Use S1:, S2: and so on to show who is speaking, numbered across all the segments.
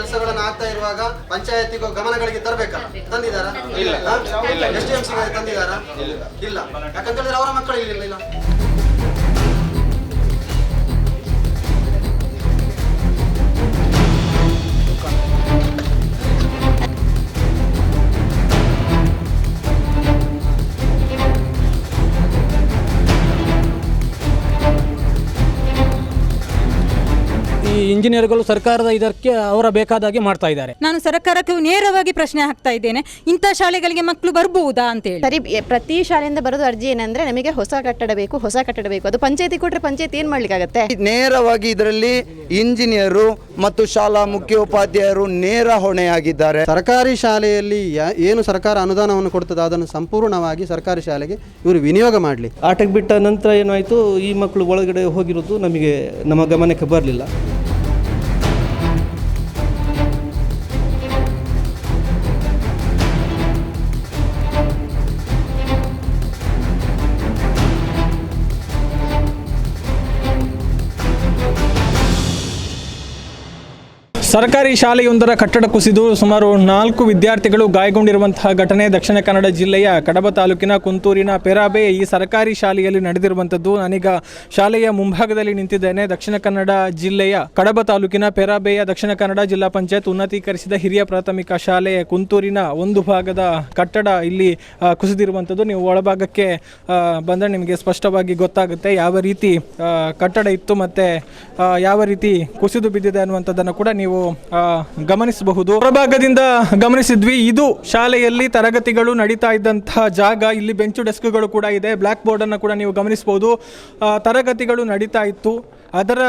S1: ಕೆಲಸಗಳನ್ನ ಆಗ್ತಾ ಇರುವಾಗ ಪಂಚಾಯತಿಗೂ ಗಮನಗಳಿಗೆ ತರಬೇಕಲ್ಲ ತಂದಿದಾರ. ಎಸ್ ಡಿ ಎಂ ಸಿ ತಂದಿದಾರ ಇಲ್ಲ. ಯಾಕಂತ ಹೇಳಿದ್ರೆ ಅವರ ಮಕ್ಕಳು ಇಲ್ಲಿ
S2: ಇಂಜಿನಿಯರ್ಗಳು ಸರ್ಕಾರದ ಇದಕ್ಕೆ ಅವರ ಬೇಕಾದಾಗೆ ಮಾಡ್ತಾ ಇದ್ದಾರೆ.
S3: ನಾನು ಸರ್ಕಾರಕ್ಕೆ ನೇರವಾಗಿ ಪ್ರಶ್ನೆ ಹಾಕ್ತಾ ಇದ್ದೇನೆ. ಇಂಥ ಶಾಲೆಗಳಿಗೆ ಮಕ್ಕಳು ಬರ್ಬಹುದಾ ಅಂತೇಳಿ
S4: ಸರಿ ಎ- ಪ್ರತಿ ಶಾಲೆಯಿಂದ ಬರೋದು ಅರ್ಜಿ ಏನಂದ್ರೆ ನಮಗೆ ಹೊಸ ಕಟ್ಟಡ ಬೇಕು ಹೊಸ ಕಟ್ಟಡ ಬೇಕು. ಅದು ಪಂಚಾಯತಿ ಕೊಟ್ರೆ ಪಂಚಾಯತಿ ಏನ್ ಮಾಡ್ಲಿಕ್ಕಾಗತ್ತೆ?
S5: ನೇರವಾಗಿ ಇದರಲ್ಲಿ ಇಂಜಿನಿಯರು ಮತ್ತು ಶಾಲಾ ಮುಖ್ಯೋಪಾಧ್ಯಾಯರು ನೇರ ಹೊಣೆಯಾಗಿದ್ದಾರೆ.
S1: ಸರ್ಕಾರಿ ಶಾಲೆಯಲ್ಲಿ ಯಾ- ಏನು ಸರ್ಕಾರ ಅನುದಾನವನ್ನು ಕೊಡ್ತದೆ ಅದನ್ನು ಸಂಪೂರ್ಣವಾಗಿ ಸರ್ಕಾರಿ ಶಾಲೆಗೆ ಇವರು ವಿನಿಯೋಗ ಮಾಡಲಿ.
S6: ಆಟಕ್ಕೆ ಬಿಟ್ಟ ನಂತರ ಏನಾಯಿತು? ಈ ಮಕ್ಕಳು ಒಳಗಡೆ ಹೋಗಿರೋದು ನಮಗೆ ನಮ್ಮ ಗಮನಕ್ಕೆ ಬರಲಿಲ್ಲ.
S7: ಸರ್ಕಾರಿ ಶಾಲೆಯೊಂದರ ಕಟ್ಟಡ ಕುಸಿದು ಸುಮಾರು ನಾಲ್ಕು ವಿದ್ಯಾರ್ಥಿಗಳು ಗಾಯಗೊಂಡಿರುವಂತಹ ಘಟನೆ ದಕ್ಷಿಣ ಕನ್ನಡ ಜಿಲ್ಲೆಯ ಕಡಬ ತಾಲೂಕಿನ ಕುಂತೂರಿನ ಪೆರಾಬೆ. ಈ ಸರ್ಕಾರಿ ಶಾಲೆಯಲ್ಲಿ ನಡೆದಿರುವಂಥದ್ದು ನಾನೀಗ ಶಾಲೆಯ ಮುಂಭಾಗದಲ್ಲಿ ನಿಂತಿದ್ದೇನೆ. ದಕ್ಷಿಣ ಕನ್ನಡ ಜಿಲ್ಲೆಯ ಕಡಬ ತಾಲೂಕಿನ ಪೆರಾಬೆಯ ದಕ್ಷಿಣ ಕನ್ನಡ ಜಿಲ್ಲಾ ಪಂಚಾಯತ್ ಉನ್ನತೀಕರಿಸಿದ ಹಿರಿಯ ಪ್ರಾಥಮಿಕ ಶಾಲೆ ಕುಂತೂರಿನ ಒಂದು ಭಾಗದ ಕಟ್ಟಡ ಇಲ್ಲಿ ಕುಸಿದಿರುವಂಥದ್ದು. ನೀವು ಒಳಭಾಗಕ್ಕೆ ಬಂದರೆ ನಿಮಗೆ ಸ್ಪಷ್ಟವಾಗಿ ಗೊತ್ತಾಗುತ್ತೆ ಯಾವ ರೀತಿ ಕಟ್ಟಡ ಇತ್ತು ಮತ್ತು ಯಾವ ರೀತಿ ಕುಸಿದು ಬಿದ್ದಿದೆ ಅನ್ನುವಂಥದ್ದನ್ನು ಕೂಡ ನೀವು ಗಮನಿಸಬಹುದು. ಹೊರಭಾಗದಿಂದ ಗಮನಿಸಿದ್ವಿ, ಇದು ಶಾಲೆಯಲ್ಲಿ ತರಗತಿಗಳು ನಡೀತಾ ಇದ್ದಂತಹ ಜಾಗ. ಇಲ್ಲಿ ಬೆಂಚು ಡೆಸ್ಕ್ಗಳು ಕೂಡ ಇದೆ. ಬ್ಲ್ಯಾಕ್ ಬೋರ್ಡನ್ನು ಕೂಡ ನೀವು ಗಮನಿಸಬಹುದು. ತರಗತಿಗಳು ನಡೀತಾ ಇತ್ತು. ಅದರ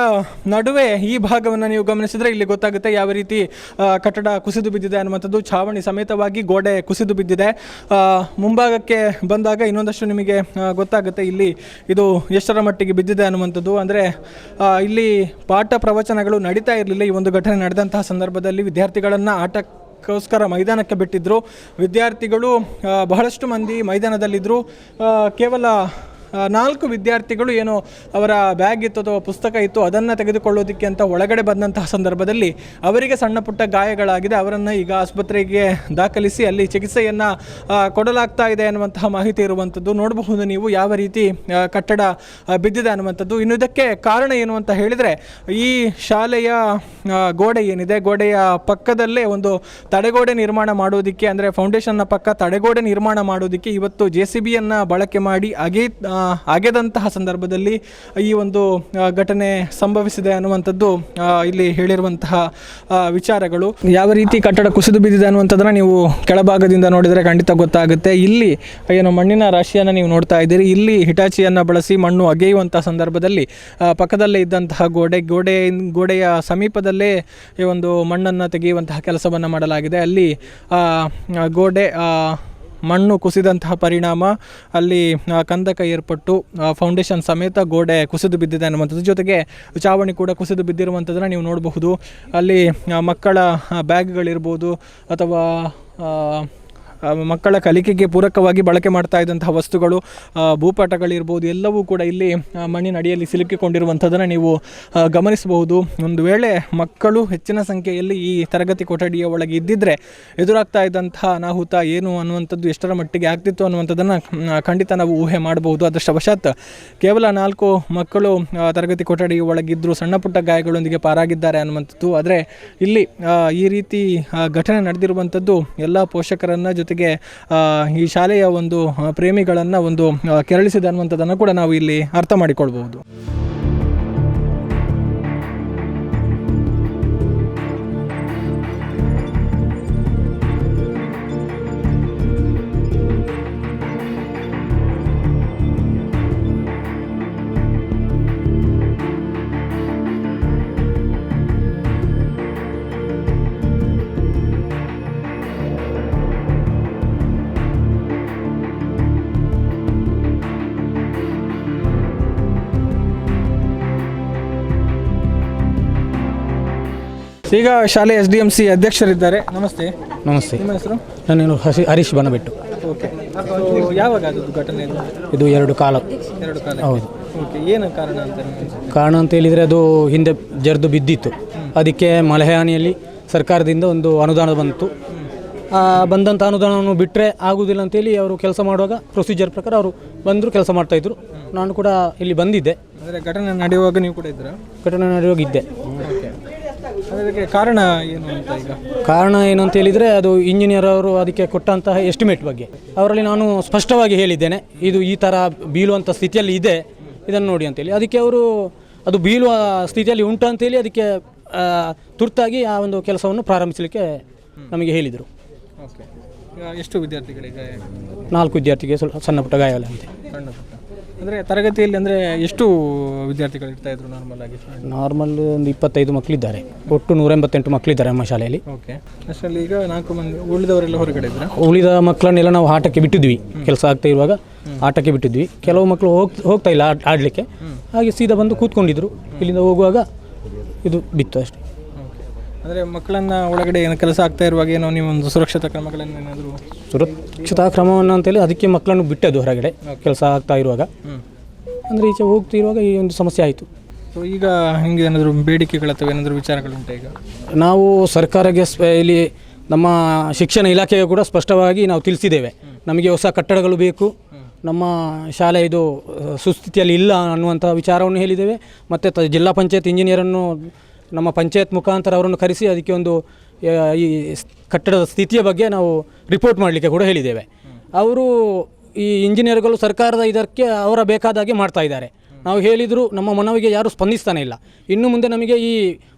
S7: ನಡುವೆ ಈ ಭಾಗವನ್ನು ನೀವು ಗಮನಿಸಿದರೆ ಇಲ್ಲಿ ಗೊತ್ತಾಗುತ್ತೆ ಯಾವ ರೀತಿ ಕಟ್ಟಡ ಕುಸಿದು ಬಿದ್ದಿದೆ ಅನ್ನುವಂಥದ್ದು. ಛಾವಣಿ ಸಮೇತವಾಗಿ ಗೋಡೆ ಕುಸಿದು ಬಿದ್ದಿದೆ. ಮುಂಭಾಗಕ್ಕೆ ಬಂದಾಗ ಇನ್ನೊಂದಷ್ಟು ನಿಮಗೆ ಗೊತ್ತಾಗುತ್ತೆ ಇಲ್ಲಿ ಇದು ಎಷ್ಟರ ಮಟ್ಟಿಗೆ ಬಿದ್ದಿದೆ ಅನ್ನುವಂಥದ್ದು. ಅಂದರೆ ಇಲ್ಲಿ ಪಾಠ ಪ್ರವಚನಗಳು ನಡೀತಾ ಇರಲಿಲ್ಲ ಈ ಒಂದು ಘಟನೆ ನಡೆದಂತಹ ಸಂದರ್ಭದಲ್ಲಿ. ವಿದ್ಯಾರ್ಥಿಗಳನ್ನು ಆಟ ಗೋಸ್ಕರ ಮೈದಾನಕ್ಕೆ ಬಿಟ್ಟಿದ್ದರು ವಿದ್ಯಾರ್ಥಿಗಳು ಬಹಳಷ್ಟು ಮಂದಿ ಮೈದಾನದಲ್ಲಿದ್ದರು ಕೇವಲ ನಾಲ್ಕು ವಿದ್ಯಾರ್ಥಿಗಳು ಏನು ಅವರ ಬ್ಯಾಗ್ ಇತ್ತು ಅಥವಾ ಪುಸ್ತಕ ಇತ್ತು ಅದನ್ನು ತೆಗೆದುಕೊಳ್ಳೋದಕ್ಕೆ ಅಂತ ಒಳಗಡೆ ಬಂದಂತಹ ಸಂದರ್ಭದಲ್ಲಿ ಅವರಿಗೆ ಸಣ್ಣ ಪುಟ್ಟ ಗಾಯಗಳಾಗಿದೆ. ಅವರನ್ನು ಈಗ ಆಸ್ಪತ್ರೆಗೆ ದಾಖಲಿಸಿ ಅಲ್ಲಿ ಚಿಕಿತ್ಸೆಯನ್ನು ಕೊಡಲಾಗ್ತಾ ಇದೆ ಅನ್ನುವಂತಹ ಮಾಹಿತಿ ಇರುವಂಥದ್ದು ನೋಡಬಹುದು ನೀವು ಯಾವ ರೀತಿ ಕಟ್ಟಡ ಬಿದ್ದಿದೆ ಅನ್ನುವಂಥದ್ದು. ಇನ್ನು ಇದಕ್ಕೆ ಕಾರಣ ಏನು ಅಂತ ಹೇಳಿದರೆ, ಈ ಶಾಲೆಯ ಗೋಡೆ ಏನಿದೆ? ಗೋಡೆಯ ಪಕ್ಕದಲ್ಲೇ ಒಂದು ತಡೆಗೋಡೆ ನಿರ್ಮಾಣ ಮಾಡೋದಕ್ಕೆ, ಅಂದರೆ ಫೌಂಡೇಶನ್ನ ಪಕ್ಕ ತಡೆಗೋಡೆ ನಿರ್ಮಾಣ ಮಾಡೋದಕ್ಕೆ ಇವತ್ತು ಜೆ ಸಿ ಬಿಯನ್ನು ಬಳಕೆ ಮಾಡಿ ಅಗೆ ಆ, ಅಗೆದಂತಹ ಸಂದರ್ಭದಲ್ಲಿ ಈ ಒಂದು ಘಟನೆ ಸಂಭವಿಸಿದೆ ಅನ್ನುವಂಥದ್ದು ಇಲ್ಲಿ ಹೇಳಿರುವಂತಹ ವಿಚಾರಗಳು. ಯಾವ ರೀತಿ ಕಟ್ಟಡ ಕುಸಿದು ಬಿದ್ದಿದೆ ಅನ್ನುವಂಥದ್ದನ್ನ ನೀವು ಕೆಳಭಾಗದಿಂದ ನೋಡಿದರೆ ಖಂಡಿತ ಗೊತ್ತಾಗುತ್ತೆ. ಇಲ್ಲಿ ಏನು ಮಣ್ಣಿನ ರಾಶಿಯನ್ನು ನೀವು ನೋಡ್ತಾ ಇದ್ದೀರಿ. ಇಲ್ಲಿ ಹಿಟಾಚಿಯನ್ನು ಬಳಸಿ ಮಣ್ಣು ಅಗೆಯುವಂಥ ಸಂದರ್ಭದಲ್ಲಿ ಪಕ್ಕದಲ್ಲೇ ಇದ್ದಂತಹ ಗೋಡೆ ಗೋಡೆ ಗೋಡೆಯ ಸಮೀಪದಲ್ಲೇ ಈ ಒಂದು ಮಣ್ಣನ್ನು ತೆಗೆಯುವಂತಹ ಕೆಲಸವನ್ನು ಮಾಡಲಾಗಿದೆ. ಅಲ್ಲಿ ಗೋಡೆ ಮಣ್ಣು ಕುಸಿದಂತಹ ಪರಿಣಾಮ, ಅಲ್ಲಿ ಕಂದಕ ಏರ್ಪಟ್ಟು ಫೌಂಡೇಶನ್ ಸಮೇತ ಗೋಡೆ ಕುಸಿದು ಬಿದ್ದಿದೆ ಅನ್ನುವಂಥದ್ದು. ಜೊತೆಗೆ ಚಾವಣಿ ಕೂಡ ಕುಸಿದು ಬಿದ್ದಿರುವಂಥದ್ದನ್ನು ನೀವು ನೋಡಬಹುದು. ಅಲ್ಲಿ ಮಕ್ಕಳ ಬ್ಯಾಗ್ಗಳಿರ್ಬೋದು ಅಥವಾ ಮಕ್ಕಳ ಕಲಿಕೆಗೆ ಪೂರಕವಾಗಿ ಬಳಕೆ ಮಾಡ್ತಾ ಇದ್ದಂತಹ ವಸ್ತುಗಳು ಭೂಪಟಗಳಿರ್ಬೋದು ಎಲ್ಲವೂ ಕೂಡ ಇಲ್ಲಿ ಮಣ್ಣಿನ ಅಡಿಯಲ್ಲಿ ಸಿಲುಕಿಕೊಂಡಿರುವಂಥದ್ದನ್ನು ನೀವು ಗಮನಿಸಬಹುದು. ಒಂದು ವೇಳೆ ಮಕ್ಕಳು ಹೆಚ್ಚಿನ ಸಂಖ್ಯೆಯಲ್ಲಿ ಈ ತರಗತಿ ಕೊಠಡಿಯ ಒಳಗೆ ಇದ್ದಿದ್ದರೆ ಎದುರಾಗ್ತಾ ಇದ್ದಂತಹ ಅನಾಹುತ ಏನು ಅನ್ನುವಂಥದ್ದು ಎಷ್ಟರ ಮಟ್ಟಿಗೆ ಆಗ್ತಿತ್ತು ಅನ್ನುವಂಥದ್ದನ್ನು ಖಂಡಿತ ನಾವು ಊಹೆ ಮಾಡಬಹುದು. ಅದೃಷ್ಟವಶಾತ್ ಕೇವಲ ನಾಲ್ಕು ಮಕ್ಕಳು ತರಗತಿ ಕೊಠಡಿಯ ಒಳಗಿದ್ದರೂ ಸಣ್ಣ ಪುಟ್ಟ ಗಾಯಗಳೊಂದಿಗೆ ಪಾರಾಗಿದ್ದಾರೆ ಅನ್ನುವಂಥದ್ದು. ಆದರೆ ಇಲ್ಲಿ ಈ ರೀತಿ ಘಟನೆ ನಡೆದಿರುವಂಥದ್ದು ಎಲ್ಲ ಪೋಷಕರನ್ನು ಜೊತೆಗೆ ಈ ಶಾಲೆಯ ಒಂದು ಪ್ರೇಮಿಗಳನ್ನು ಒಂದು ಕೆರಳಿಸಿದೆ ಅನ್ನುವಂಥದ್ದನ್ನು ಕೂಡ ನಾವು ಇಲ್ಲಿ ಅರ್ಥ ಮಾಡಿಕೊಳ್ಬಹುದು. ಈಗ ಶಾಲೆ ಎಸ್ ಡಿ ಎಂ ಸಿ ಅಧ್ಯಕ್ಷರಿದ್ದಾರೆ. ನಮಸ್ತೆ.
S2: ನಮಸ್ತೆ.
S7: ನಿಮ್ಮ ಹೆಸರು?
S2: ನಾನು ಹಸಿ ಹರೀಶ್ ಬನಬೆಟ್ಟು.
S7: ಓಕೆ. ಯಾವಾಗ ಅದು ಘಟನೆ ಇದು?
S2: ಇದು ಎರಡು ಕಾಲ.
S7: ಎರಡು ಕಾಲ.
S2: ಹೌದು.
S7: ಓಕೆ. ಏನು ಕಾರಣ ಅಂತ ನಿಮ್ಗೆ ಅನ್ಸುತ್ತೆ?
S2: ಕಾರಣ ಅಂತ ಹೇಳಿದರೆ ಅದು ಹಿಂದೆ ಜರಿದು ಬಿದ್ದಿತ್ತು. ಅದಕ್ಕೆ ಮಲಹಾನಿಯಲ್ಲಿ ಸರ್ಕಾರದಿಂದ ಒಂದು ಅನುದಾನ ಬಂತು. ಆ ಬಂದಂಥ ಅನುದಾನವನ್ನು ಬಿಟ್ಟರೆ ಆಗುವುದಿಲ್ಲ ಅಂತೇಳಿ ಅವರು ಕೆಲಸ ಮಾಡುವಾಗ ಪ್ರೊಸೀಜರ್ ಪ್ರಕಾರ ಅವರು ಬಂದರು ಕೆಲಸ ಮಾಡ್ತಾಯಿದ್ರು ನಾನು ಕೂಡ ಇಲ್ಲಿ ಬಂದಿದ್ದೆ.
S7: ಅಂದರೆ ಘಟನೆ ನಡೆಯುವಾಗ ನೀವು ಕೂಡ ಇದ್ದೀರಾ?
S2: ಘಟನೆ ನಡೆಯುವಾಗ ಇದ್ದೆ.
S7: ಅದಕ್ಕೆ ಕಾರಣ ಏನು ಅಂತ ಈಗ?
S2: ಕಾರಣ ಏನು ಅಂತ ಹೇಳಿದರೆ ಅದು ಇಂಜಿನಿಯರ್ ಅವರು ಅದಕ್ಕೆ ಕೊಟ್ಟಂತಹ ಎಸ್ಟಿಮೇಟ್ ಬಗ್ಗೆ. ಅವರಲ್ಲಿ ನಾನು ಸ್ಪಷ್ಟವಾಗಿ ಹೇಳಿದ್ದೇನೆ ಇದು ಈ ಥರ ಬೀಳುವಂಥ ಸ್ಥಿತಿಯಲ್ಲಿ ಇದೆ ಇದನ್ನು ನೋಡಿ ಅಂತೇಳಿ ಅದಕ್ಕೆ ಅವರು ಅದು ಬೀಳುವ ಸ್ಥಿತಿಯಲ್ಲಿ ಉಂಟು ಅಂತೇಳಿ ಅದಕ್ಕೆ ತುರ್ತಾಗಿ ಆ ಒಂದು ಕೆಲಸವನ್ನು ಪ್ರಾರಂಭಿಸಲಿಕ್ಕೆ ನಮಗೆ ಹೇಳಿದರು.
S7: ಓಕೆ. ಎಷ್ಟು ವಿದ್ಯಾರ್ಥಿಗಳಿಗೆ
S2: ನಾಲ್ಕು ವಿದ್ಯಾರ್ಥಿಗೆ ಸ್ವಲ್ಪ ಸಣ್ಣ ಪುಟ್ಟ ಗಾಯಗಳಂತೆ
S7: ಅಂದರೆ ತರಗತಿಯಲ್ಲಿ ಅಂದರೆ ಎಷ್ಟು ವಿದ್ಯಾರ್ಥಿಗಳು ಇರ್ತಾ ಇದ್ರು ನಾರ್ಮಲ್ ಆಗಿ?
S2: ನಾರ್ಮಲ್ ಒಂದು ಇಪ್ಪತ್ತೈದು ಮಕ್ಕಳಿದ್ದಾರೆ ಒಟ್ಟು ನೂರ ಎಂಬತ್ತೆಂಟು ಮಕ್ಕಳಿದ್ದಾರೆ ನಮ್ಮ ಶಾಲೆಯಲ್ಲಿ.
S7: ಓಕೆ ಅಷ್ಟರಲ್ಲಿ ಈಗ ನಾಲ್ಕು ಮಂದಿ ಉಳಿದವರೆಲ್ಲ ಹೊರಗಡೆ ಇದ್ರ?
S2: ಉಳಿದ ಮಕ್ಕಳನ್ನೆಲ್ಲ ನಾವು ಆಟಕ್ಕೆ ಬಿಟ್ಟಿದ್ವಿ. ಕೆಲಸ ಆಗ್ತಾ ಇರುವಾಗ ಆಟಕ್ಕೆ ಬಿಟ್ಟಿದ್ವಿ. ಕೆಲವು ಮಕ್ಕಳು ಹೋಗ್ ಹೋಗ್ತಾ ಇಲ್ಲ ಆಡಲಿಕ್ಕೆ. ಆಡ್ಲಿಕ್ಕೆ ಹಾಗೆ ಸೀದಾ ಬಂದು ಕೂತ್ಕೊಂಡಿದ್ರು. ಇಲ್ಲಿಂದ ಹೋಗುವಾಗ ಇದು ಬಿತ್ತು ಅಷ್ಟೇ.
S7: ಅಂದರೆ ಮಕ್ಕಳನ್ನ ಒಳಗಡೆ ಏನು ಕೆಲಸ ಆಗ್ತಾ ಇರುವಾಗ ಏನೋ ನೀವೊಂದು ಒಂದು ಸುರಕ್ಷತಾ ಕ್ರಮಗಳನ್ನು ಏನಾದರೂ?
S2: ಸುರಕ್ಷತಾ ಕ್ರಮವನ್ನು ಅಂತೇಳಿ ಅದಕ್ಕೆ ಮಕ್ಕಳನ್ನು ಬಿಟ್ಟದ್ದು ಹೊರಗಡೆ ಕೆಲಸ ಆಗ್ತಾ ಇರುವಾಗ. ಅಂದರೆ ಈಚೆ ಹೋಗ್ತಿರುವಾಗ ಈ ಒಂದು ಸಮಸ್ಯೆ ಆಯಿತು.
S7: ಸೊ ಈಗ ಹಿಂಗೆ ಏನಾದರೂ ಬೇಡಿಕೆಗಳು ಅಥವಾ ಏನಾದರೂ ವಿಚಾರಗಳುಂಟಾ ಈಗ?
S2: ನಾವು ಸರ್ಕಾರಕ್ಕೆ ಇಲ್ಲಿ ನಮ್ಮ ಶಿಕ್ಷಣ ಇಲಾಖೆಗೆ ಕೂಡ ಸ್ಪಷ್ಟವಾಗಿ ನಾವು ತಿಳಿಸಿದ್ದೇವೆ. ನಮಗೆ ಹೊಸ ಕಟ್ಟಡಗಳು ಬೇಕು. ನಮ್ಮ ಶಾಲೆ ಇದು ಸುಸ್ಥಿತಿಯಲ್ಲಿ ಇಲ್ಲ ಅನ್ನುವಂಥ ವಿಚಾರವನ್ನು ಹೇಳಿದ್ದೇವೆ. ಮತ್ತು ತ ಜಿಲ್ಲಾ ಪಂಚಾಯತ್ ಇಂಜಿನಿಯರನ್ನು ನಮ್ಮ ಪಂಚಾಯತ್ ಮುಖಾಂತರ ಅವರನ್ನು ಕರೆಸಿ ಅದಕ್ಕೆ ಒಂದು ಈ ಕಟ್ಟಡದ ಸ್ಥಿತಿಯ ಬಗ್ಗೆ ನಾವು ರಿಪೋರ್ಟ್ ಮಾಡಲಿಕ್ಕೆ ಕೂಡ ಹೇಳಿದ್ದೇವೆ. ಅವರು ಈ ಇಂಜಿನಿಯರ್ಗಳು ಸರ್ಕಾರದ ಇದಕ್ಕೆ ಅವರ ಬೇಕಾದಾಗೆ ಮಾಡ್ತಾ ಇದ್ದಾರೆ. ನಾವು ಹೇಳಿದರೂ ನಮ್ಮ ಮನವಿಗೆ ಯಾರೂ ಸ್ಪಂದಿಸ್ತಾನೆ ಇಲ್ಲ. ಇನ್ನು ಮುಂದೆ ನಮಗೆ ಈ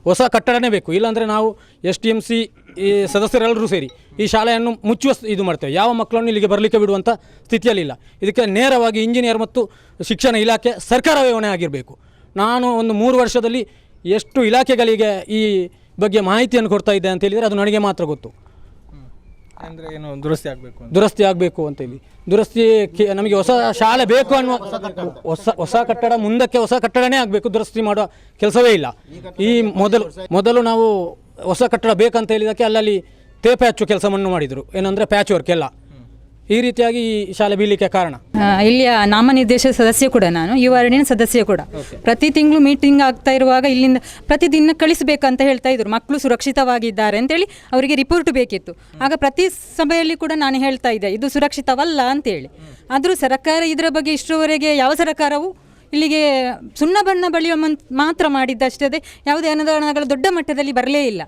S2: ಹೊಸ ಕಟ್ಟಡನೇ ಬೇಕು. ಇಲ್ಲಾಂದರೆ ನಾವು ಎಸ್ ಟಿ ಎಂ ಸಿ, ಈ ಸದಸ್ಯರೆಲ್ಲರೂ ಸೇರಿ ಈ ಶಾಲೆಯನ್ನು ಮುಚ್ಚುವ ಇದು ಮಾಡ್ತೇವೆ. ಯಾವ ಮಕ್ಕಳನ್ನು ಇಲ್ಲಿಗೆ ಬರಲಿಕ್ಕೆ ಬಿಡುವಂಥ ಸ್ಥಿತಿಯಲ್ಲಿಲ್ಲ ಇದಕ್ಕೆ ನೇರವಾಗಿ ಇಂಜಿನಿಯರ್ ಮತ್ತು ಶಿಕ್ಷಣ ಇಲಾಖೆ ಸರ್ಕಾರವೇ ಹೊಣೆ ಆಗಿರಬೇಕು ನಾನು ಒಂದು ಮೂರು ವರ್ಷದಲ್ಲಿ ಎಷ್ಟು ಇಲಾಖೆಗಳಿಗೆ ಈ ಬಗ್ಗೆ ಮಾಹಿತಿಯನ್ನು ಕೊಡ್ತಾ ಇದೆ ಅಂತ ಹೇಳಿದರೆ ಅದು ನನಗೆ ಮಾತ್ರ ಗೊತ್ತು.
S7: ಅಂದರೆ ಏನು ದುರಸ್ತಿ ಆಗಬೇಕು ಅಂತ?
S2: ದುರಸ್ತಿ ಆಗಬೇಕು ಅಂತ ಹೇಳಿ. ದುರಸ್ತಿ ಕೆ- ನಮಗೆ ಹೊಸ ಶಾಲೆ ಬೇಕು ಅನ್ನುವ ಹೊಸ ಹೊಸ ಕಟ್ಟಡ ಮುಂದಕ್ಕೆ ಹೊಸ ಕಟ್ಟಡನೇ ಆಗಬೇಕು. ದುರಸ್ತಿ ಮಾಡೋ ಕೆಲಸವೇ ಇಲ್ಲ. ಈ ಮೊದಲು ಮೊದಲು ನಾವು ಹೊಸ ಕಟ್ಟಡ ಬೇಕಂತ ಹೇಳಿದಕ್ಕೆ ಅಲ್ಲಲ್ಲಿ ತೇಪೆ ಹಚ್ಚು ಕೆಲಸವನ್ನು ಮಾಡಿದರು. ಏನಂದರೆ ಪ್ಯಾಚ್ ವರ್ಕ್ ಎಲ್ಲ. ಈ ರೀತಿಯಾಗಿ ಈ ಶಾಲೆ ಬೀಳಿಕೆ ಕಾರಣ?
S3: ಆ, ಇಲ್ಲಿಯ ನಾಮನಿರ್ದೇಶ ಸದಸ್ಯ ಕೂಡ ನಾನು ಈ ವಾರ್ಡಿನ ಸದಸ್ಯ ಕೂಡ. ಪ್ರತಿ ತಿಂಗಳು ಮೀಟಿಂಗ್ ಆಗ್ತಾ ಇರುವಾಗ ಇಲ್ಲಿಂದ ಪ್ರತಿದಿನ ಕಳಿಸಬೇಕಂತ ಹೇಳ್ತಾ ಇದ್ರು. ಮಕ್ಕಳು ಸುರಕ್ಷಿತವಾಗಿದ್ದಾರೆ ಅಂತೇಳಿ ಅವರಿಗೆ ರಿಪೋರ್ಟ್ ಬೇಕಿತ್ತು. ಆಗ ಪ್ರತಿ ಸಭೆಯಲ್ಲಿ ಕೂಡ ನಾನು ಹೇಳ್ತಾ ಇದ್ದೆ ಇದು ಸುರಕ್ಷಿತವಲ್ಲ ಅಂತೇಳಿ. ಆದರೂ ಸರ್ಕಾರ ಇದರ ಬಗ್ಗೆ ಇಷ್ಟರವರೆಗೆ ಯಾವ ಸರ್ಕಾರವು ಇಲ್ಲಿಗೆ ಸುಣ್ಣ ಬಣ್ಣ ಬಳಿಯುವ ಮನ್- ಮಾತ್ರ ಮಾಡಿದ್ದಷ್ಟೇ ಯಾವುದೇ ಅನುದಾನಗಳು ದೊಡ್ಡ ಮಟ್ಟದಲ್ಲಿ ಬರಲೇ ಇಲ್ಲ.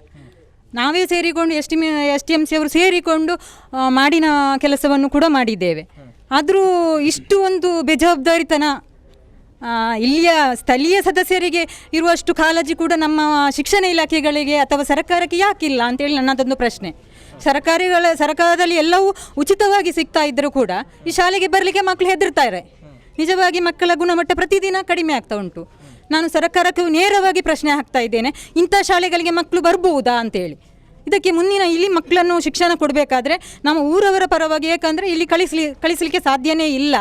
S3: ನಾವೇ ಸೇರಿಕೊಂಡು S T S T M C ಅವರು ಸೇರಿಕೊಂಡು ಮಾಡಿನ ಕೆಲಸವನ್ನು ಕೂಡ ಮಾಡಿದ್ದೇವೆ. ಆದರೂ ಇಷ್ಟು ಒಂದು ಬೇಜವಾಬ್ದಾರಿತನ ಇಲ್ಲಿಯ ಸ್ಥಳೀಯ ಸದಸ್ಯರಿಗೆ ಇರುವಷ್ಟು ಕಾಳಜಿ ಕೂಡ ನಮ್ಮ ಶಿಕ್ಷಣ ಇಲಾಖೆಗಳಿಗೆ ಅಥವಾ ಸರ್ಕಾರಕ್ಕೆ ಯಾಕಿಲ್ಲ ಅಂತೇಳಿ ನನ್ನದೊಂದು ಪ್ರಶ್ನೆ. ಸರ್ಕಾರಿಗಳ, ಸರ್ಕಾರದಲ್ಲಿ ಎಲ್ಲವೂ ಉಚಿತವಾಗಿ ಸಿಗ್ತಾ ಇದ್ದರೂ ಕೂಡ ಈ ಶಾಲೆಗೆ ಬರಲಿಕ್ಕೆ ಮಕ್ಕಳು ಹೆದರ್ತಾರೆ ನಿಜವಾಗಿ ಮಕ್ಕಳ ಗುಣಮಟ್ಟ ಪ್ರತಿದಿನ ಕಡಿಮೆ ಆಗ್ತಾ ಉಂಟು. ನಾನು ಸರ್ಕಾರಕ್ಕೆ ನೇರವಾಗಿ ಪ್ರಶ್ನೆ ಹಾಕ್ತಾ ಇದ್ದೇನೆ. ಇಂಥ ಶಾಲೆಗಳಿಗೆ ಮಕ್ಕಳು ಬರ್ಬೋದಾ ಅಂತೇಳಿ. ಇದಕ್ಕೆ ಮುಂದಿನ ಇಲ್ಲಿ ಮಕ್ಕಳನ್ನು ಶಿಕ್ಷಣ ಕೊಡಬೇಕಾದ್ರೆ ನಮ್ಮ ಊರವರ ಪರವಾಗಿ, ಏಕೆಂದರೆ ಇಲ್ಲಿ ಕಳಿಸಲಿ, ಕಳಿಸಲಿಕ್ಕೆ ಸಾಧ್ಯನೇ ಇಲ್ಲ.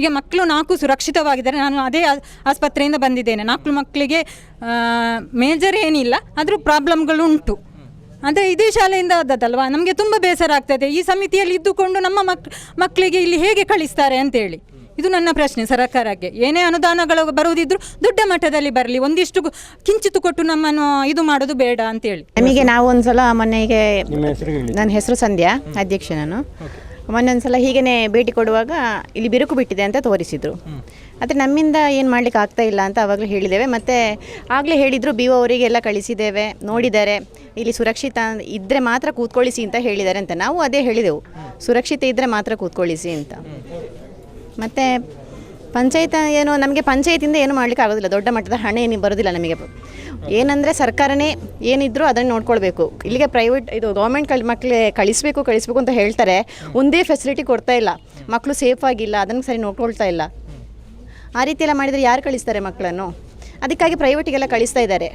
S3: ಈಗ ಮಕ್ಕಳು ನಾಲ್ಕು ಸುರಕ್ಷಿತವಾಗಿದ್ದಾರೆ. ನಾನು ಅದೇ ಆಸ್ಪತ್ರೆಯಿಂದ ಬಂದಿದ್ದೇನೆ. ನಾಲ್ಕು ಮಕ್ಕಳಿಗೆ ಮೇಜರ್ ಏನಿಲ್ಲ, ಆದರೂ ಪ್ರಾಬ್ಲಮ್ಗಳು ಉಂಟು. ಅಂದರೆ ಇದೇ ಶಾಲೆಯಿಂದ ಆದದ್ದಲ್ವಾ? ನಮಗೆ ತುಂಬ ಬೇಸರ ಆಗ್ತದೆ. ಈ ಸಮಿತಿಯಲ್ಲಿ ಇದ್ದುಕೊಂಡು ನಮ್ಮ ಮಕ್, ಮಕ್ಕಳಿಗೆ ಇಲ್ಲಿ ಹೇಗೆ ಕಳಿಸ್ತಾರೆ ಅಂತೇಳಿ. ಇದು ನನ್ನ ಪ್ರಶ್ನೆ ಸರ್ಕಾರಕ್ಕೆ. ಏನೇ ಅನುದಾನಗಳು ಬರುವುದಿದ್ರು ದೊಡ್ಡ ಮಟ್ಟದಲ್ಲಿ ಬರಲಿ ಒಂದಿಷ್ಟು ಕಿಂಚಿತು ಕೊಟ್ಟು ನಮ್ಮನ್ನು ಇದು ಮಾಡೋದು ಬೇಡ ಅಂತೇಳಿ.
S4: ನಮಗೆ ನಾವು ಒಂದ್ಸಲ ಮೊನ್ನೆಗೆ ನನ್ನ ಹೆಸರು ಸಂಧ್ಯಾ ಅಧ್ಯಕ್ಷ ನಾನು. ಮೊನ್ನೆ ಒಂದ್ಸಲ ಹೀಗೇ ಭೇಟಿ ಕೊಡುವಾಗ ಇಲ್ಲಿ ಬಿರುಕು ಬಿಟ್ಟಿದೆ ಅಂತ ತೋರಿಸಿದ್ರು. ಆದರೆ ನಮ್ಮಿಂದ ಏನು ಮಾಡ್ಲಿಕ್ಕೆ ಆಗ್ತಾ ಇಲ್ಲ ಅಂತ ಆವಾಗಲೇ ಹೇಳಿದ್ದೇವೆ. ಮತ್ತೆ ಆಗಲೇ ಹೇಳಿದರು ಬಿ ಅವರಿಗೆ ಅವರಿಗೆಲ್ಲ ಕಳಿಸಿದ್ದೇವೆ ನೋಡಿದ್ದಾರೆ. ಇಲ್ಲಿ ಸುರಕ್ಷಿತ ಇದ್ದರೆ ಮಾತ್ರ ಕೂತ್ಕೊಳ್ಳಿಸಿ ಅಂತ ಹೇಳಿದ್ದಾರೆ ಅಂತ ನಾವು ಅದೇ ಹೇಳಿದೆವು. ಸುರಕ್ಷಿತ ಇದ್ದರೆ ಮಾತ್ರ ಕೂತ್ಕೊಳ್ಳಿಸಿ ಅಂತ. ಮತ್ತು ಪಂಚಾಯತ್ ಏನು, ನಮಗೆ ಪಂಚಾಯತಿಂದ ಏನು ಮಾಡಲಿಕ್ಕೆ ಆಗೋದಿಲ್ಲ. ದೊಡ್ಡ ಮಟ್ಟದ ಹಣ ಏನು ಬರೋದಿಲ್ಲ ನಮಗೆ. ಏನಂದರೆ ಸರ್ಕಾರನೇ ಏನಿದ್ರೂ ಅದನ್ನು ನೋಡ್ಕೊಳ್ಬೇಕು. ಇಲ್ಲಿಗೆ ಪ್ರೈವೇಟ್ ಇದು ಗೌರ್ಮೆಂಟ್ ಕಳ್ ಮಕ್ಕಳೇ ಕಳಿಸ್ಬೇಕು ಕಳಿಸ್ಬೇಕು ಅಂತ ಹೇಳ್ತಾರೆ. ಒಂದೇ ಫೆಸಿಲಿಟಿ ಕೊಡ್ತಾ ಇಲ್ಲ. ಮಕ್ಕಳು ಸೇಫ್ ಆಗಿಲ್ಲ, ಅದನ್ನು ಸರಿ ನೋಡ್ಕೊಳ್ತಾ ಇಲ್ಲ. ಆ ರೀತಿಯೆಲ್ಲ ಮಾಡಿದರೆ ಯಾರು ಕಳಿಸ್ತಾರೆ ಮಕ್ಕಳನ್ನು ಅದಕ್ಕಾಗಿ ಪ್ರೈವೇಟಿಗೆಲ್ಲ ಕಳಿಸ್ತಾ ಇದ್ದಾರೆ.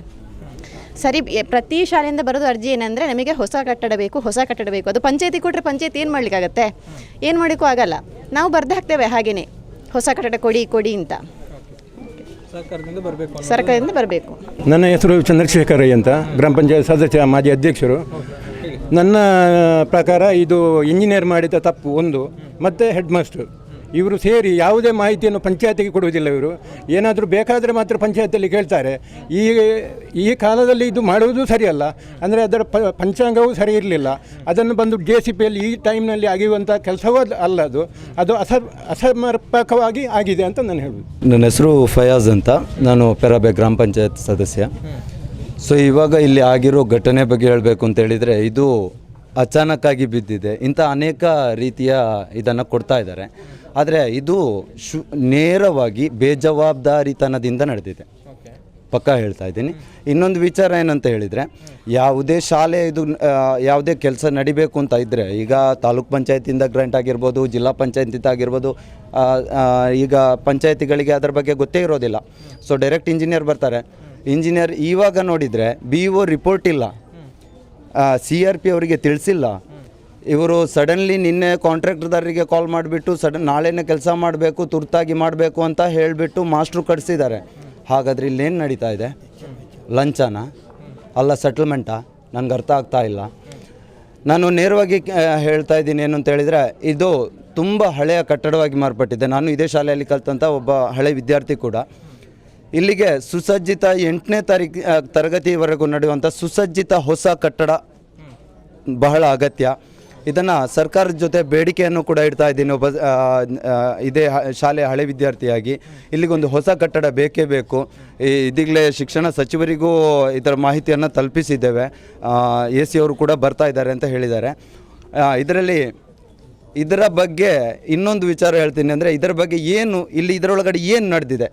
S4: ಸರಿ ಪ್ರತಿ ಶಾಲೆಯಿಂದ ಬರೋದು ಅರ್ಜಿ ಏನಂದರೆ ನಮಗೆ ಹೊಸ ಕಟ್ಟಡ ಬೇಕು ಹೊಸ ಕಟ್ಟಡ ಬೇಕು. ಅದು ಪಂಚಾಯತಿ ಕೊಟ್ಟರೆ ಪಂಚಾಯತಿ ಏನು ಮಾಡಲಿಕ್ಕಾಗತ್ತೆ? ಏನು ಮಾಡೋಕ್ಕೂ ಆಗಲ್ಲ. ನಾವು ಬರ್ದು ಹಾಕ್ತೇವೆ ಹಾಗೆಯೇ ಹೊಸ ಕಟ್ಟಡ ಕೊಡಿ ಕೊಡಿ ಅಂತ.
S7: ಸರ್ಕಾರದಿಂದ ಬರಬೇಕು ಅನ್ನೋ
S4: ಸರ್ಕಾರದಿಂದ ಬರಬೇಕು.
S8: ನನ್ನ ಹೆಸರು ಚಂದ್ರಶೇಖರ್ ಅಂತ ಗ್ರಾಮ ಪಂಚಾಯತ್ ಸದಸ್ಯ ಮಾಜಿ ಅಧ್ಯಕ್ಷರು. ನನ್ನ ಪ್ರಕಾರ ಇದು ಇಂಜಿನಿಯರ್ ಮಾಡಿದ ತಪ್ಪು ಒಂದು ಮತ್ತು ಹೆಡ್ ಮಾಸ್ಟರ್ ಇವರು ಸೇರಿ ಯಾವುದೇ ಮಾಹಿತಿಯನ್ನು ಪಂಚಾಯತಿಗೆ ಕೊಡುವುದಿಲ್ಲ ಇವರು. ಏನಾದರೂ ಬೇಕಾದರೆ ಮಾತ್ರ ಪಂಚಾಯತಿಯಲ್ಲಿ ಕೇಳ್ತಾರೆ. ಈ ಈ ಕಾಲದಲ್ಲಿ ಇದು ಮಾಡುವುದು ಸರಿಯಲ್ಲ. ಅಂದರೆ ಅದರ ಪಂಚಾಂಗವೂ ಸರಿ ಇರಲಿಲ್ಲ. ಅದನ್ನು ಬಂದು ಜೆ ಸಿ ಪಿಯಲ್ಲಿ ಈ ಟೈಮ್ನಲ್ಲಿ ಆಗಿರುವಂಥ ಕೆಲಸವೂ ಅಲ್ಲ ಅದು. ಅದು ಅಸ, ಅಸಮರ್ಪಕವಾಗಿ ಆಗಿದೆ ಅಂತ ನಾನು ಹೇಳುವುದು
S9: ನನ್ನ ಹೆಸರು ಫಯಾಜ್ ಅಂತ. ನಾನು ಪೆರಾಬೆ ಗ್ರಾಮ ಪಂಚಾಯತ್ ಸದಸ್ಯ. ಸೊ ಇವಾಗ ಇಲ್ಲಿ ಆಗಿರೋ ಘಟನೆ ಬಗ್ಗೆ ಹೇಳಬೇಕು ಅಂತ ಹೇಳಿದರೆ, ಇದು ಅಚಾನಕ್ಕಾಗಿ ಬಿದ್ದಿದೆ. ಇಂಥ ಅನೇಕ ರೀತಿಯ ಇದನ್ನು ಕೊಡ್ತಾ ಇದ್ದಾರೆ. ಆದರೆ ಇದು ಶು ನೇರವಾಗಿ ಬೇಜವಾಬ್ದಾರಿತನದಿಂದ ನಡೆದಿದೆ. ಪಕ್ಕ ಹೇಳ್ತಾ ಇದ್ದೀನಿ. ಇನ್ನೊಂದು ವಿಚಾರ ಏನಂತ ಹೇಳಿದರೆ ಯಾವುದೇ ಶಾಲೆ ಇದು ಯಾವುದೇ ಕೆಲಸ ನಡಿಬೇಕು ಅಂತ ಇದ್ದರೆ ಈಗ ತಾಲೂಕ್ ಪಂಚಾಯತಿಂದ ಗ್ರಾಂಟ್ ಆಗಿರ್ಬೋದು ಜಿಲ್ಲಾ ಪಂಚಾಯತಿಂದ ಆಗಿರ್ಬೋದು ಈಗ ಪಂಚಾಯತಿಗಳಿಗೆ ಅದರ ಬಗ್ಗೆ ಗೊತ್ತೇ ಇರೋದಿಲ್ಲ. ಸೊ ಡೈರೆಕ್ಟ್ ಇಂಜಿನಿಯರ್ ಬರ್ತಾರೆ. ಇಂಜಿನಿಯರ್ ಇವಾಗ ನೋಡಿದರೆ ಬಿ ಇ ಓ ರಿಪೋರ್ಟ್ ಇಲ್ಲ. ಸಿ ಆರ್ ಪಿ ಅವರಿಗೆ ತಿಳಿಸಿಲ್ಲ. ಇವರು ಸಡನ್ಲಿ ನಿನ್ನೆ ಕಾಂಟ್ರಾಕ್ಟರ್ದಾರರಿಗೆ ಕಾಲ್ ಮಾಡಿಬಿಟ್ಟು ಸಡನ್ ನಾಳೆನೇ ಕೆಲಸ ಮಾಡಬೇಕು, ತುರ್ತಾಗಿ ಮಾಡಬೇಕು ಅಂತ ಹೇಳಿಬಿಟ್ಟು ಮಾಸ್ಟ್ರು ಕಟ್ಸಿದ್ದಾರೆ. ಹಾಗಾದ್ರೆ ಇಲ್ಲೇನು ನಡೀತಾ ಇದೆ? ಲಂಚನ? ಅಲ್ಲ, ಸೆಟಲ್ಮೆಂಟಾ? ನನಗೆ ಅರ್ಥ ಆಗ್ತಾ ಇಲ್ಲ. ನಾನು ನೇರವಾಗಿ ಹೇಳ್ತಾ ಇದ್ದೀನಿ ಏನು ಅಂತ ಹೇಳಿದರೆ ಇದು ತುಂಬ ಹಳೆಯ ಕಟ್ಟಡವಾಗಿ ಮಾರ್ಪಟ್ಟಿದೆ. ನಾನು ಇದೇ ಶಾಲೆಯಲ್ಲಿ ಕಲಿತಂಥ ಒಬ್ಬ ಹಳೆ ವಿದ್ಯಾರ್ಥಿ ಕೂಡ. ಇಲ್ಲಿಗೆ ಸುಸಜ್ಜಿತ ಎಂಟನೇ ತಾರೀಕು ತರಗತಿವರೆಗೂ ನಡೆಯುವಂಥ ಸುಸಜ್ಜಿತ ಹೊಸ ಕಟ್ಟಡ ಬಹಳ ಅಗತ್ಯ. ಇದನ್ನು ಸರ್ಕಾರದ ಜೊತೆ ಬೇಡಿಕೆಯನ್ನು ಕೂಡ ಇಡ್ತಾ ಇದ್ದೀನಿ. ಒಬ್ಬ ಇದೇ ಶಾಲೆಯ ಹಳೆ ವಿದ್ಯಾರ್ಥಿಯಾಗಿ. ಇಲ್ಲಿಗೊಂದು ಹೊಸ ಕಟ್ಟಡ ಬೇಕೇ ಬೇಕು. ಇದೀಗಲೇ ಶಿಕ್ಷಣ ಸಚಿವರಿಗೂ ಇದರ ಮಾಹಿತಿಯನ್ನು ತಲುಪಿಸಿದ್ದೇವೆ. ಎ ಸಿ ಅವರು ಕೂಡ ಬರ್ತಾ ಇದ್ದಾರೆ ಅಂತ ಹೇಳಿದ್ದಾರೆ. ಇದರಲ್ಲಿ ಇದರ ಬಗ್ಗೆ ಇನ್ನೊಂದು ವಿಚಾರ ಹೇಳ್ತೀನಿ ಅಂದರೆ, ಇದರ ಬಗ್ಗೆ ಏನು, ಇಲ್ಲಿ ಇದರೊಳಗಡೆ ಏನು ನಡೆದಿದೆ?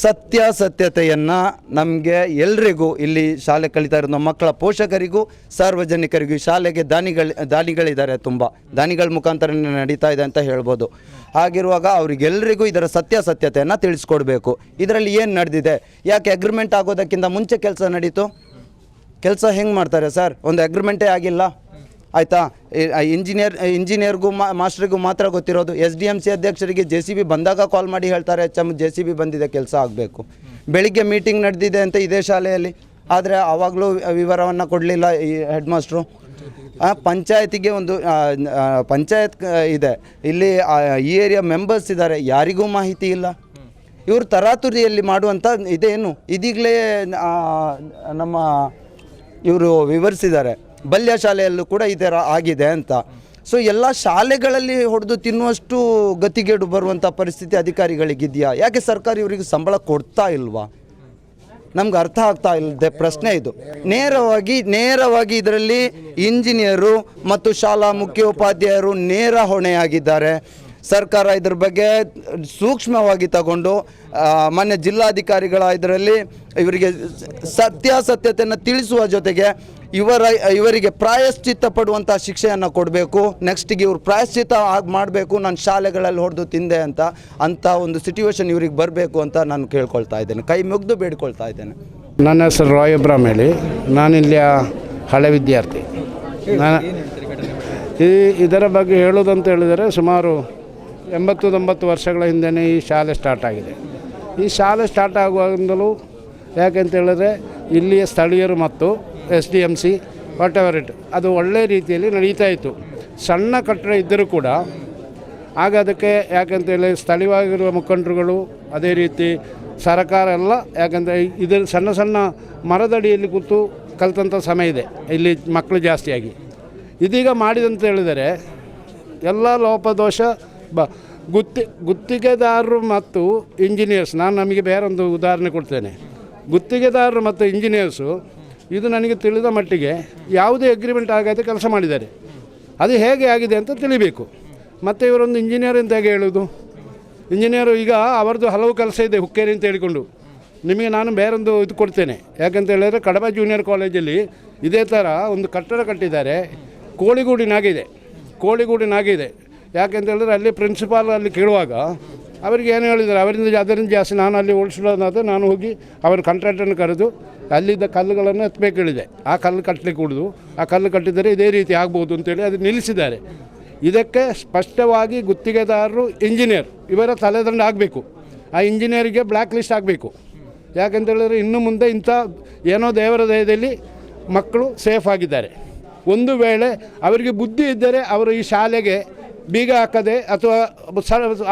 S9: ಸತ್ಯಾಸತ್ಯತೆಯನ್ನು ನಮಗೆ ಎಲ್ರಿಗೂ ಇಲ್ಲಿ ಶಾಲೆ ಕಲಿತಾ ಇರೋ ಮಕ್ಕಳ ಪೋಷಕರಿಗೂ, ಸಾರ್ವಜನಿಕರಿಗೂ ಶಾಲೆಗೆ ದಾನಿಗಳು, ದಾನಿಗಳಿದ್ದಾರೆ ತುಂಬ. ದಾನಿಗಳ ಮುಖಾಂತರ ನಡೀತಾ ಇದೆ ಅಂತ ಹೇಳ್ಬೋದು. ಹಾಗಿರುವಾಗ ಅವರಿಗೆಲ್ಲರಿಗೂ ಇದರ ಸತ್ಯಾಸತ್ಯತೆಯನ್ನು ತಿಳಿಸ್ಕೊಡ್ಬೇಕು. ಇದರಲ್ಲಿ ಏನು ನಡೆದಿದೆ? ಯಾಕೆ ಅಗ್ರಿಮೆಂಟ್ ಆಗೋದಕ್ಕಿಂತ ಮುಂಚೆ ಕೆಲಸ ನಡೀತು? ಕೆಲಸ ಹೆಂಗೆ ಮಾಡ್ತಾರೆ ಸರ್? ಒಂದು ಅಗ್ರಿಮೆಂಟೇ ಆಗಿಲ್ಲ? ಆಯಿತಾ? ಇಂಜಿನಿಯರ್ ಇಂಜಿನಿಯರ್ಗೂ ಮಾಸ್ಟ್ರಿಗೂ ಮಾತ್ರ ಗೊತ್ತಿರೋದು, ಎಸ್ ಡಿ ಎಂ ಸಿ ಅಧ್ಯಕ್ಷರಿಗೆ ಜೆ ಸಿ ಬಿ ಬಂದಾಗ ಕಾಲ್ ಮಾಡಿ ಹೇಳ್ತಾರೆ, H M J C B ಬಂದಿದೆ, ಕೆಲಸ ಆಗಬೇಕು. ಬೆಳಿಗ್ಗೆ ಮೀಟಿಂಗ್ ನಡೆದಿದೆ ಅಂತ ಇದೇ ಶಾಲೆಯಲ್ಲಿ. ಆದರೆ ಆವಾಗಲೂ ವಿವರವನ್ನು ಕೊಡಲಿಲ್ಲ ಈ ಹೆಡ್ ಮಾಸ್ಟ್ರು ಪಂಚಾಯತಿಗೆ ಒಂದು ಪಂಚಾಯತ್ ಇದೆ. ಇಲ್ಲಿ ಈ ಏರಿಯಾ ಮೆಂಬರ್ಸ್ ಇದ್ದಾರೆ, ಯಾರಿಗೂ ಮಾಹಿತಿ ಇಲ್ಲ. ಇವರು ತರಾತುರಿಯಲ್ಲಿ ಮಾಡುವಂಥ ಇದೇನು? ಇದೀಗಲೇ ನಮ್ಮ ಇವರು ವಿವರಿಸಿದ್ದಾರೆ. ಬಲ್ಯ ಶಾಲೆಯಲ್ಲೂ ಕೂಡ ಈ ಥರ ಆಗಿದೆ ಅಂತ. ಸೊ ಎಲ್ಲ ಶಾಲೆಗಳಲ್ಲಿ ಹೊಡೆದು ತಿನ್ನುವಷ್ಟು ಗತಿಗೇಡು ಬರುವಂಥ ಪರಿಸ್ಥಿತಿ ಅಧಿಕಾರಿಗಳಿಗಿದೆಯಾ? ಯಾಕೆ ಸರ್ಕಾರ ಇವರಿಗೆ ಸಂಬಳ ಕೊಡ್ತಾ ಇಲ್ವಾ? ನಮ್ಗೆ ಅರ್ಥ ಆಗ್ತಾ ಇಲ್ಲದೆ ಪ್ರಶ್ನೆ ಇದು. ನೇರವಾಗಿ ನೇರವಾಗಿ ಇದರಲ್ಲಿ ಇಂಜಿನಿಯರು ಮತ್ತು ಶಾಲಾ ಮುಖ್ಯೋಪಾಧ್ಯಾಯರು ನೇರ ಹೊಣೆಯಾಗಿದ್ದಾರೆ. ಸರ್ಕಾರ ಇದ್ರ ಬಗ್ಗೆ ಸೂಕ್ಷ್ಮವಾಗಿ ತಗೊಂಡು ಮಾನ್ಯ ಜಿಲ್ಲಾಧಿಕಾರಿಗಳ ಇದರಲ್ಲಿ ಇವರಿಗೆ ಸತ್ಯಾಸತ್ಯತೆಯನ್ನು ತಿಳಿಸುವ ಜೊತೆಗೆ ಇವರ, ಇವರಿಗೆ ಪ್ರಾಯಶ್ಚಿತ್ತ ಪಡುವಂಥ ಶಿಕ್ಷೆಯನ್ನು ಕೊಡಬೇಕು ನೆಕ್ಸ್ಟಿಗೆ ಇವ್ರು ಪ್ರಾಯಶ್ಚಿತ್ತ ಮಾಡಬೇಕು, ನಾನು ಶಾಲೆಗಳಲ್ಲಿ ಹೊಡೆದು ತಿಂದೆ ಅಂತ ಅಂಥ ಒಂದು ಸಿಟ್ಯುವೇಶನ್ ಇವ್ರಿಗೆ ಬರಬೇಕು ಅಂತ ನಾನು ಕೇಳ್ಕೊಳ್ತಾ ಇದ್ದೇನೆ. ಕೈ ಮುಗಿದು ಬೇಡ್ಕೊಳ್ತಾ ಇದ್ದೇನೆ.
S10: ನನ್ನ ಹೆಸರು ರಾಯ್ ಇಬ್ರಾಮ್ ಹೇಳಿ. ನಾನಿಲ್ಲಿಯ ಹಳೆ ವಿದ್ಯಾರ್ಥಿ. ನಾನು ಈ ಇದರ ಬಗ್ಗೆ ಹೇಳೋದಂತ ಹೇಳಿದರೆ ಸುಮಾರು ಎಂಬತ್ತು ತೊಂಬತ್ತು ವರ್ಷಗಳ ಹಿಂದೆಯೇ ಈ ಶಾಲೆ ಸ್ಟಾರ್ಟ್ ಆಗಿದೆ. ಈ ಶಾಲೆ ಸ್ಟಾರ್ಟ್ ಆಗುವಾಗಿಂದಲೂ ಯಾಕೆಂತ ಹೇಳಿದ್ರೆ ಇಲ್ಲಿಯ ಸ್ಥಳೀಯರು ಮತ್ತು S D M C whatever it ಅದು ಒಳ್ಳೆಯ ರೀತಿಯಲ್ಲಿ ನಡೀತಾ ಇತ್ತು. ಸಣ್ಣ ಕಟ್ಟಡ ಇದ್ದರೂ ಕೂಡ, ಆಗ ಅದಕ್ಕೆ ಯಾಕಂತೇಳಿ ಸ್ಥಳೀಯವಾಗಿರುವ ಮುಖಂಡರುಗಳು, ಅದೇ ರೀತಿ ಸರಕಾರ ಎಲ್ಲ ಯಾಕಂದರೆ ಇದರ ಸಣ್ಣ ಸಣ್ಣ ಮರದಡಿಯಲ್ಲಿ ಕೂತು ಕಲಿತಂಥ ಸಮಯ ಇದೆ, ಇಲ್ಲಿ ಮಕ್ಕಳು ಜಾಸ್ತಿಯಾಗಿ. ಇದೀಗ ಮಾಡಿದಂತ ಹೇಳಿದರೆ, ಎಲ್ಲ ಲೋಪದೋಷ ಬ, ಗುತ್ತಿ, ಗುತ್ತಿಗೆದಾರರು ಮತ್ತು ಇಂಜಿನಿಯರ್ಸ್ ನಾನು ನಮಗೆ ಬೇರೊಂದು ಉದಾಹರಣೆ ಕೊಡ್ತೇನೆ. ಗುತ್ತಿಗೆದಾರರು ಮತ್ತು ಇಂಜಿನಿಯರ್ಸು ಇದು ನನಗೆ ತಿಳಿದ ಮಟ್ಟಿಗೆ ಯಾವುದೇ ಅಗ್ರಿಮೆಂಟ್ ಆಗದೆ ಕೆಲಸ ಮಾಡಿದ್ದಾರೆ. ಅದು ಹೇಗೆ ಆಗಿದೆ ಅಂತ ತಿಳಿಬೇಕು. ಮತ್ತು ಇವರೊಂದು ಇಂಜಿನಿಯರ್ ಅಂತ ಹೇಗೆ ಹೇಳೋದು? ಇಂಜಿನಿಯರು ಈಗ ಅವರದ್ದು ಹಲವು ಕೆಲಸ ಇದೆ ಹುಕ್ಕೇರಿ ಅಂತ ಹೇಳಿಕೊಂಡು. ನಿಮಗೆ ನಾನು ಬೇರೊಂದು ಇದು ಕೊಡ್ತೇನೆ. ಯಾಕಂತ ಹೇಳಿದರೆ ಕಡಬ ಜೂನಿಯರ್ ಕಾಲೇಜಲ್ಲಿ ಇದೇ ಥರ ಒಂದು ಕಟ್ಟಡ ಕಟ್ಟಿದ್ದಾರೆ. ಕೋಳಿಗೂಡಿನಾಗಿದೆ ಕೋಳಿಗೂಡಿನಾಗಿದೆ ಯಾಕೆಂತ ಹೇಳಿದ್ರೆ ಅಲ್ಲಿ ಪ್ರಿನ್ಸಿಪಾಲ್ ಅಲ್ಲಿ ಕೇಳುವಾಗ ಅವರಿಗೆ ಏನು ಹೇಳಿದ್ದಾರೆ? ಅವರಿಂದ ಅದರಿಂದ ಜಾಸ್ತಿ ನಾನು ಅಲ್ಲಿ ಉಳಿಸೋದಾದ್ರೆ ನಾನು ಹೋಗಿ ಅವರ ಕಾಂಟ್ರಾಕ್ಟನ್ನು ಕರೆದು ಅಲ್ಲಿದ್ದ ಕಲ್ಲುಗಳನ್ನು ಎತ್ತಬೇಕು ಆ ಕಲ್ಲು ಕಟ್ಟಲಿಕ್ಕೆ ಕೂಡುದು ಆ ಕಲ್ಲು ಕಟ್ಟಿದರೆ ಇದೇ ರೀತಿ ಆಗ್ಬೋದು ಅಂತೇಳಿ ಅದು ನಿಲ್ಲಿಸಿದ್ದಾರೆ. ಇದಕ್ಕೆ ಸ್ಪಷ್ಟವಾಗಿ ಗುತ್ತಿಗೆದಾರರು, ಇಂಜಿನಿಯರ್, ಇವರ ತಲೆದಂಡ ಆಗಬೇಕು. ಆ ಇಂಜಿನಿಯರಿಗೆ ಬ್ಲ್ಯಾಕ್ ಲಿಸ್ಟ್ ಆಗಬೇಕು. ಯಾಕಂತ ಹೇಳಿದ್ರೆ ಇನ್ನು ಮುಂದೆ ಇಂಥ ಏನೋ ದೇವರ ದಯದಲ್ಲಿ ಮಕ್ಕಳು ಸೇಫ್ ಆಗಿದ್ದಾರೆ. ಒಂದು ವೇಳೆ ಅವರಿಗೆ ಬುದ್ಧಿ ಇದ್ದರೆ ಅವರು ಈ ಶಾಲೆಗೆ ಬೀಗ ಹಾಕದೆ ಅಥವಾ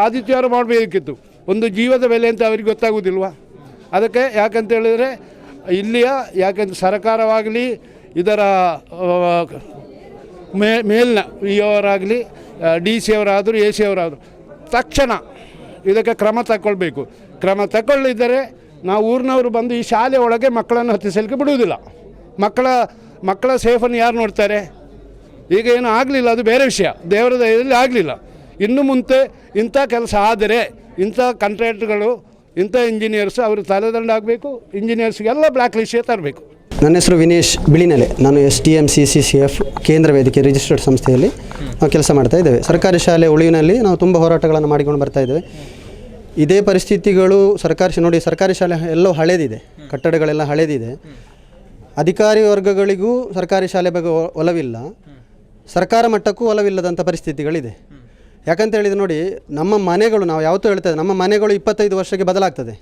S10: ಆದಿತ್ಯವಾರ ಮಾಡಬೇಕಿತ್ತು. ಒಂದು ಜೀವದ ಬೆಲೆ ಅಂತ ಅವರಿಗೆ ಗೊತ್ತಾಗೋದಿಲ್ವಾ ಅದಕ್ಕೆ ಯಾಕಂತ ಹೇಳಿದರೆ ಇಲ್ಲಿಯ? ಯಾಕೆಂದ್ರೆ ಸರಕಾರವಾಗಲಿ ಇದರ ಮೇ, ಮೇಲಿನ ಅವರಾಗಲಿ ಡಿ ಸಿ ಅವರಾದರೂ ಎ ಸಿ ಅವರಾದರೂ, ತಕ್ಷಣ ಇದಕ್ಕೆ ಕ್ರಮ ತಗೊಳ್ಬೇಕು ಕ್ರಮ ತಗೊಳ್ಳಿದ್ದರೆ ನಾವು ಊರಿನವರು ಬಂದು ಈ ಶಾಲೆ ಒಳಗೆ ಮಕ್ಕಳನ್ನು ಹತ್ತಿಸಲಿಕ್ಕೆ ಬಿಡುವುದಿಲ್ಲ. ಮಕ್ಕಳ ಮಕ್ಕಳ ಸೇಫನ್ನು ಯಾರು ನೋಡ್ತಾರೆ? ಈಗ ಏನು ಆಗಲಿಲ್ಲ, ಅದು ಬೇರೆ ವಿಷಯ. ದೇವರ ದಯದಲ್ಲಿ ಆಗಲಿಲ್ಲ. ಇನ್ನು ಮುಂದೆ ಇಂಥ ಕೆಲಸ ಆದರೆ ಇಂಥ ಕಾಂಟ್ರಾಕ್ಟ್ಗಳು ಇಂಥ ಇಂಜಿನಿಯರ್ಸ್ ಅವರು ತಲೆದಂಡ ಆಗಬೇಕು ಇಂಜಿನಿಯರ್ಸ್ಗೆಲ್ಲ ಬ್ಲ್ಯಾಕ್ ಲಿಸ್ಟ್ಗೆ ತರಬೇಕು.
S1: ನನ್ನ ಹೆಸರು ವಿನೇಶ್ ಬಿಳಿನೆಲೆ. ನಾನು S T M C C C F ಕೇಂದ್ರ ವೇದಿಕೆ ರಿಜಿಸ್ಟರ್ಡ್ ಸಂಸ್ಥೆಯಲ್ಲಿ ನಾವು ಕೆಲಸ ಮಾಡ್ತಾ ಇದ್ದೇವೆ. ಸರ್ಕಾರಿ ಶಾಲೆ ಉಳಿವಿನಲ್ಲಿ ನಾವು ತುಂಬ ಹೋರಾಟಗಳನ್ನು ಮಾಡಿಕೊಂಡು ಬರ್ತಾ ಇದ್ದೇವೆ. ಇದೇ ಪರಿಸ್ಥಿತಿಗಳು ಸರ್ಕಾರಿ ನೋಡಿ, ಸರ್ಕಾರಿ ಶಾಲೆ ಎಲ್ಲೋ ಹಳೇದಿದೆ. ಕಟ್ಟಡಗಳೆಲ್ಲ ಹಳೇದಿದೆ. ಅಧಿಕಾರಿ ವರ್ಗಗಳಿಗೂ ಸರ್ಕಾರಿ ಶಾಲೆ ಬಗ್ಗೆ ಒಲವಿಲ್ಲ. ಸರ್ಕಾರ ಮಟ್ಟಕ್ಕೂ ಒಲವಿಲ್ಲದಂಥ ಪರಿಸ್ಥಿತಿಗಳಿದೆ. ಯಾಕಂತ ಹೇಳಿದ್ರೆ ನೋಡಿ, ನಮ್ಮ ಮನೆಗಳು ನಾವು ಯಾವತ್ತೂ ಹೇಳ್ತೇವೆ, ನಮ್ಮ ಮನೆಗಳು ಇಪ್ಪತ್ತೈದು ವರ್ಷಕ್ಕೆ ಬದಲಾಗ್ತದೆ.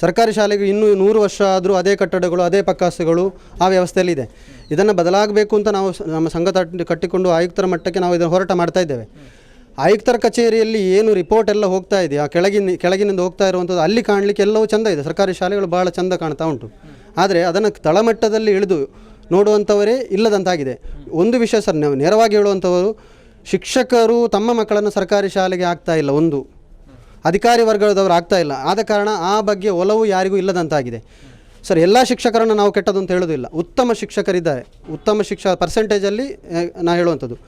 S1: ಸರ್ಕಾರಿ ಶಾಲೆಗೆ ಇನ್ನೂ ನೂರು ವರ್ಷ ಆದರೂ ಅದೇ ಕಟ್ಟಡಗಳು, ಅದೇ ಪಕ್ಕಾಸುಗಳು ಆ ವ್ಯವಸ್ಥೆಯಲ್ಲಿ ಇದೆ. ಇದನ್ನು ಬದಲಾಗಬೇಕು ಅಂತ ನಾವು ನಮ್ಮ ಸಂಘ ಕಟ್ಟಿಕೊಂಡು ಆಯುಕ್ತರ ಮಟ್ಟಕ್ಕೆ ನಾವು ಇದನ್ನು ಹೋರಾಟ ಮಾಡ್ತಾ ಇದ್ದೇವೆ. ಆಯುಕ್ತರ ಕಚೇರಿಯಲ್ಲಿ ಏನು ರಿಪೋರ್ಟ್ ಎಲ್ಲ ಹೋಗ್ತಾ ಇದೆ ಆ ಕೆಳಗಿನ, ಕೆಳಗಿನಿಂದ ಹೋಗ್ತಾ ಇರುವಂಥದ್ದು ಅಲ್ಲಿ ಕಾಣಲಿಕ್ಕೆ ಎಲ್ಲವೂ ಚಂದ ಇದೆ. ಸರ್ಕಾರಿ ಶಾಲೆಗಳು ಭಾಳ ಚಂದ ಕಾಣ್ತಾ ಉಂಟು. ಆದರೆ ಅದನ್ನು ತಳಮಟ್ಟದಲ್ಲಿ ಇಳಿದು ನೋಡುವಂಥವರೇ ಇಲ್ಲದಂತಾಗಿದೆ. ಒಂದು ವಿಷಯ ಸರ್ ನೇರವಾಗಿ ಹೇಳುವಂಥವರು ಶಿಕ್ಷಕರು ತಮ್ಮ ಮಕ್ಕಳನ್ನು ಸರ್ಕಾರಿ ಶಾಲೆಗೆ ಆಗ್ತಾ ಇಲ್ಲ, ಒಂದು. ಅಧಿಕಾರಿ ವರ್ಗದವರು ಆಗ್ತಾ ಇಲ್ಲ. ಆದ ಕಾರಣ ಆ ಬಗ್ಗೆ ಒಲವು ಯಾರಿಗೂ ಇಲ್ಲದಂತಾಗಿದೆ. ಸರ್, ಎಲ್ಲ ಶಿಕ್ಷಕರನ್ನು ನಾವು ಕೆಟ್ಟದ್ದು ಅಂತ ಹೇಳೋದಿಲ್ಲ. ಉತ್ತಮ ಶಿಕ್ಷಕರಿದ್ದಾರೆ. ಉತ್ತಮ ಶಿಕ್ಷ ಪರ್ಸೆಂಟೇಜಲ್ಲಿ ನಾ ಹೇಳುವಂಥದ್ದು.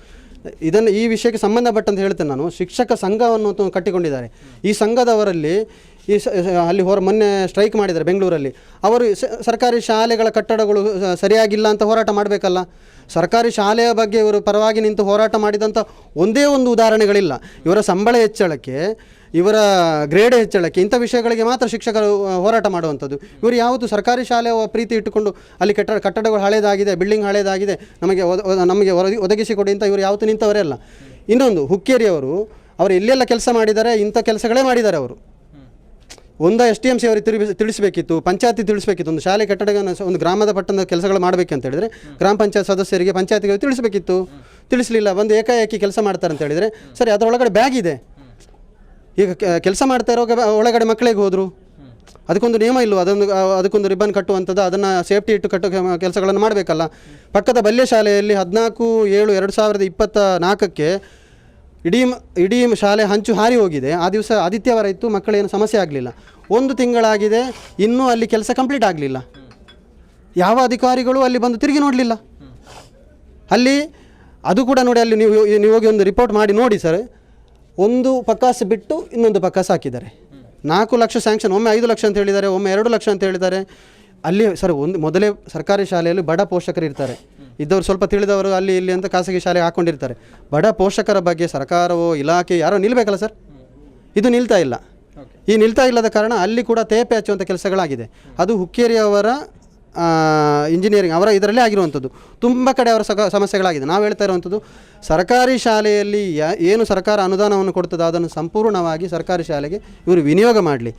S1: ಇದನ್ನು ಈ ವಿಷಯಕ್ಕೆ ಸಂಬಂಧಪಟ್ಟಂತ ಹೇಳ್ತೇನೆ ನಾನು. ಶಿಕ್ಷಕ ಸಂಘವನ್ನು ಕಟ್ಟಿಕೊಂಡಿದ್ದಾರೆ. ಈ ಸಂಘದವರಲ್ಲಿ ಈ ಅಲ್ಲಿ ಹೊರ, ಮೊನ್ನೆ ಸ್ಟ್ರೈಕ್ ಮಾಡಿದ್ದಾರೆ ಬೆಂಗಳೂರಲ್ಲಿ. ಅವರು ಸರ್ಕಾರಿ ಶಾಲೆಗಳ ಕಟ್ಟಡಗಳು ಸರಿಯಾಗಿಲ್ಲ ಅಂತ ಹೋರಾಟ ಮಾಡಬೇಕಲ್ಲ. ಸರ್ಕಾರಿ ಶಾಲೆಯ ಬಗ್ಗೆ ಇವರು ಪರವಾಗಿ ನಿಂತು ಹೋರಾಟ ಮಾಡಿದಂಥ ಒಂದೇ ಒಂದು ಉದಾಹರಣೆಗಳಿಲ್ಲ. ಇವರ ಸಂಬಳ ಹೆಚ್ಚಳಕ್ಕೆ, ಇವರ ಗ್ರೇಡ್ ಹೆಚ್ಚಳಕ್ಕೆ ಇಂಥ ವಿಷಯಗಳಿಗೆ ಮಾತ್ರ ಶಿಕ್ಷಕರು ಹೋರಾಟ ಮಾಡುವಂಥದ್ದು. ಇವರು ಯಾವುದು ಸರ್ಕಾರಿ ಶಾಲೆಯ ಪ್ರೀತಿ ಇಟ್ಟುಕೊಂಡು ಅಲ್ಲಿ ಕಟ್ಟಡ, ಕಟ್ಟಡಗಳು ಹಳೇದಾಗಿದೆ ಬಿಲ್ಡಿಂಗ್ ಹಳೇದಾಗಿದೆ, ನಮಗೆ ನಮಗೆ ಒದಗಿ ಒದಗಿಸಿಕೊಡಿ ಅಂತ ಇವರು ಯಾವತ್ತೂ ನಿಂತವರೇ ಅಲ್ಲ. ಇನ್ನೊಂದು, ಹುಕ್ಕೇರಿಯವರು, ಅವರು ಎಲ್ಲೆಲ್ಲ ಕೆಲಸ ಮಾಡಿದ್ದಾರೆ, ಇಂಥ ಕೆಲಸಗಳೇ ಮಾಡಿದ್ದಾರೆ ಅವರು. ಒಂದು ಎಸ್ ಟಿ ಎಂ ಸಿ ಅವರಿಗೆ ತಿಳಿ ತಿಳಿಸಬೇಕಿತ್ತು, ಪಂಚಾಯತಿ ತಿಳಿಸಬೇಕಿತ್ತು, ಒಂದು ಶಾಲೆ ಕಟ್ಟಡಗಳನ್ನು ಒಂದು ಗ್ರಾಮದ ಪಟ್ಟಣದ ಕೆಲಸಗಳು ಮಾಡಬೇಕಂತ ಹೇಳಿದರೆ, ಗ್ರಾಮ ಪಂಚಾಯತ್ ಸದಸ್ಯರಿಗೆ ಪಂಚಾಯತಿಗೆ ತಿಳಿಸಬೇಕಿತ್ತು. ತಿಳಿಸಲಿಲ್ಲ, ಒಂದು ಏಕಾಏಕಿ ಕೆಲಸ ಮಾಡ್ತಾರೆ ಅಂತ ಹೇಳಿದರೆ, ಸರಿ ಅದರೊಳಗಡೆ ಬ್ಯಾಗ್ ಇದೆ. ಈಗ ಕೆಲಸ ಮಾಡ್ತಾ ಇರೋ ಒಳಗಡೆ ಮಕ್ಕಳಿಗೆ ಹೋದರು. ಅದಕ್ಕೊಂದು ನಿಯಮ ಇಲ್ಲವೋ ಅದೊಂದು ಅದಕ್ಕೊಂದು ರಿಬ್ಬನ್ ಕಟ್ಟುವಂಥದ್ದು, ಅದನ್ನು ಸೇಫ್ಟಿ ಇಟ್ಟು ಕಟ್ಟೋ ಕೆಲಸಗಳನ್ನು ಮಾಡಬೇಕಲ್ಲ. ಪಕ್ಕದ ಬಲ್ಯ ಶಾಲೆಯಲ್ಲಿ ಹದಿನಾಲ್ಕು, ಏಳು, ಎರಡು ಸಾವಿರದ ಇಪ್ಪತ್ತ ನಾಲ್ಕಕ್ಕೆ ಇಡೀ ಇಡೀ ಶಾಲೆ ಹಂಚು ಹಾರಿ ಹೋಗಿದೆ. ಆ ದಿವಸ ಆದಿತ್ಯವಾರ ಇತ್ತು ಮಕ್ಕಳೇನು ಸಮಸ್ಯೆ ಆಗಲಿಲ್ಲ. ಒಂದು ತಿಂಗಳಾಗಿದೆ, ಇನ್ನೂ ಅಲ್ಲಿ ಕೆಲಸ ಕಂಪ್ಲೀಟ್ ಆಗಲಿಲ್ಲ. ಯಾವ ಅಧಿಕಾರಿಗಳು ಅಲ್ಲಿ ಬಂದು ತಿರುಗಿ ನೋಡಲಿಲ್ಲ. ಅಲ್ಲಿ, ಅದು ಕೂಡ ನೋಡಿ ಅಲ್ಲಿ ನೀವು ನೀವು ಹೋಗಿ ಒಂದು ರಿಪೋರ್ಟ್ ಮಾಡಿ ನೋಡಿ ಸರ್ ಒಂದು ಪಕ್ಕಾಸು ಬಿಟ್ಟು ಇನ್ನೊಂದು ಪಕ್ಕಾಸು ಹಾಕಿದ್ದಾರೆ. ನಾಲ್ಕು ಲಕ್ಷ ಸ್ಯಾಂಕ್ಷನ್ ಒಮ್ಮೆ ಐದು ಲಕ್ಷ ಅಂತ ಹೇಳಿದ್ದಾರೆ, ಒಮ್ಮೆ ಎರಡು ಲಕ್ಷ ಅಂತ ಹೇಳಿದ್ದಾರೆ. ಅಲ್ಲಿ ಸರ್ ಒಂದು, ಮೊದಲೇ ಸರ್ಕಾರಿ ಶಾಲೆಯಲ್ಲಿ ಬಡ ಪೋಷಕರು ಇರ್ತಾರೆ. ಇದ್ದವರು ಸ್ವಲ್ಪ ತಿಳಿದವರು ಅಲ್ಲಿ ಇಲ್ಲಿ ಅಂತ ಖಾಸಗಿ ಶಾಲೆಗೆ ಹಾಕ್ಕೊಂಡಿರ್ತಾರೆ ಬಡ ಪೋಷಕರ ಬಗ್ಗೆ ಸರ್ಕಾರವೋ ಇಲಾಖೆ ಯಾರೋ ನಿಲ್ಲಬೇಕಲ್ಲ ಸರ್? ಇದು ನಿಲ್ತಾ ಇಲ್ಲ. ಈ ನಿಲ್ತಾ ಇಲ್ಲದ ಕಾರಣ ಅಲ್ಲಿ ಕೂಡ ತೇಪೆ ಹಚ್ಚುವಂಥ ಕೆಲಸಗಳಾಗಿದೆ. ಅದು ಹುಕ್ಕೇರಿಯವರ ಇಂಜಿನಿಯರಿಂಗ್ ಅವರ ಇದರಲ್ಲೇ ಆಗಿರುವಂಥದ್ದು. ತುಂಬ ಕಡೆ ಅವರ ಸಮಸ್ಯೆಗಳಾಗಿದೆ. ನಾವು ಹೇಳ್ತಾ ಇರುವಂಥದ್ದು, ಸರ್ಕಾರಿ ಶಾಲೆಯಲ್ಲಿ ಏನು ಸರ್ಕಾರ ಅನುದಾನವನ್ನು ಕೊಡ್ತದೆ ಅದನ್ನು ಸಂಪೂರ್ಣವಾಗಿ ಸರ್ಕಾರಿ ಶಾಲೆಗೆ ಇವರು ವಿನಿಯೋಗ ಮಾಡಲಿ.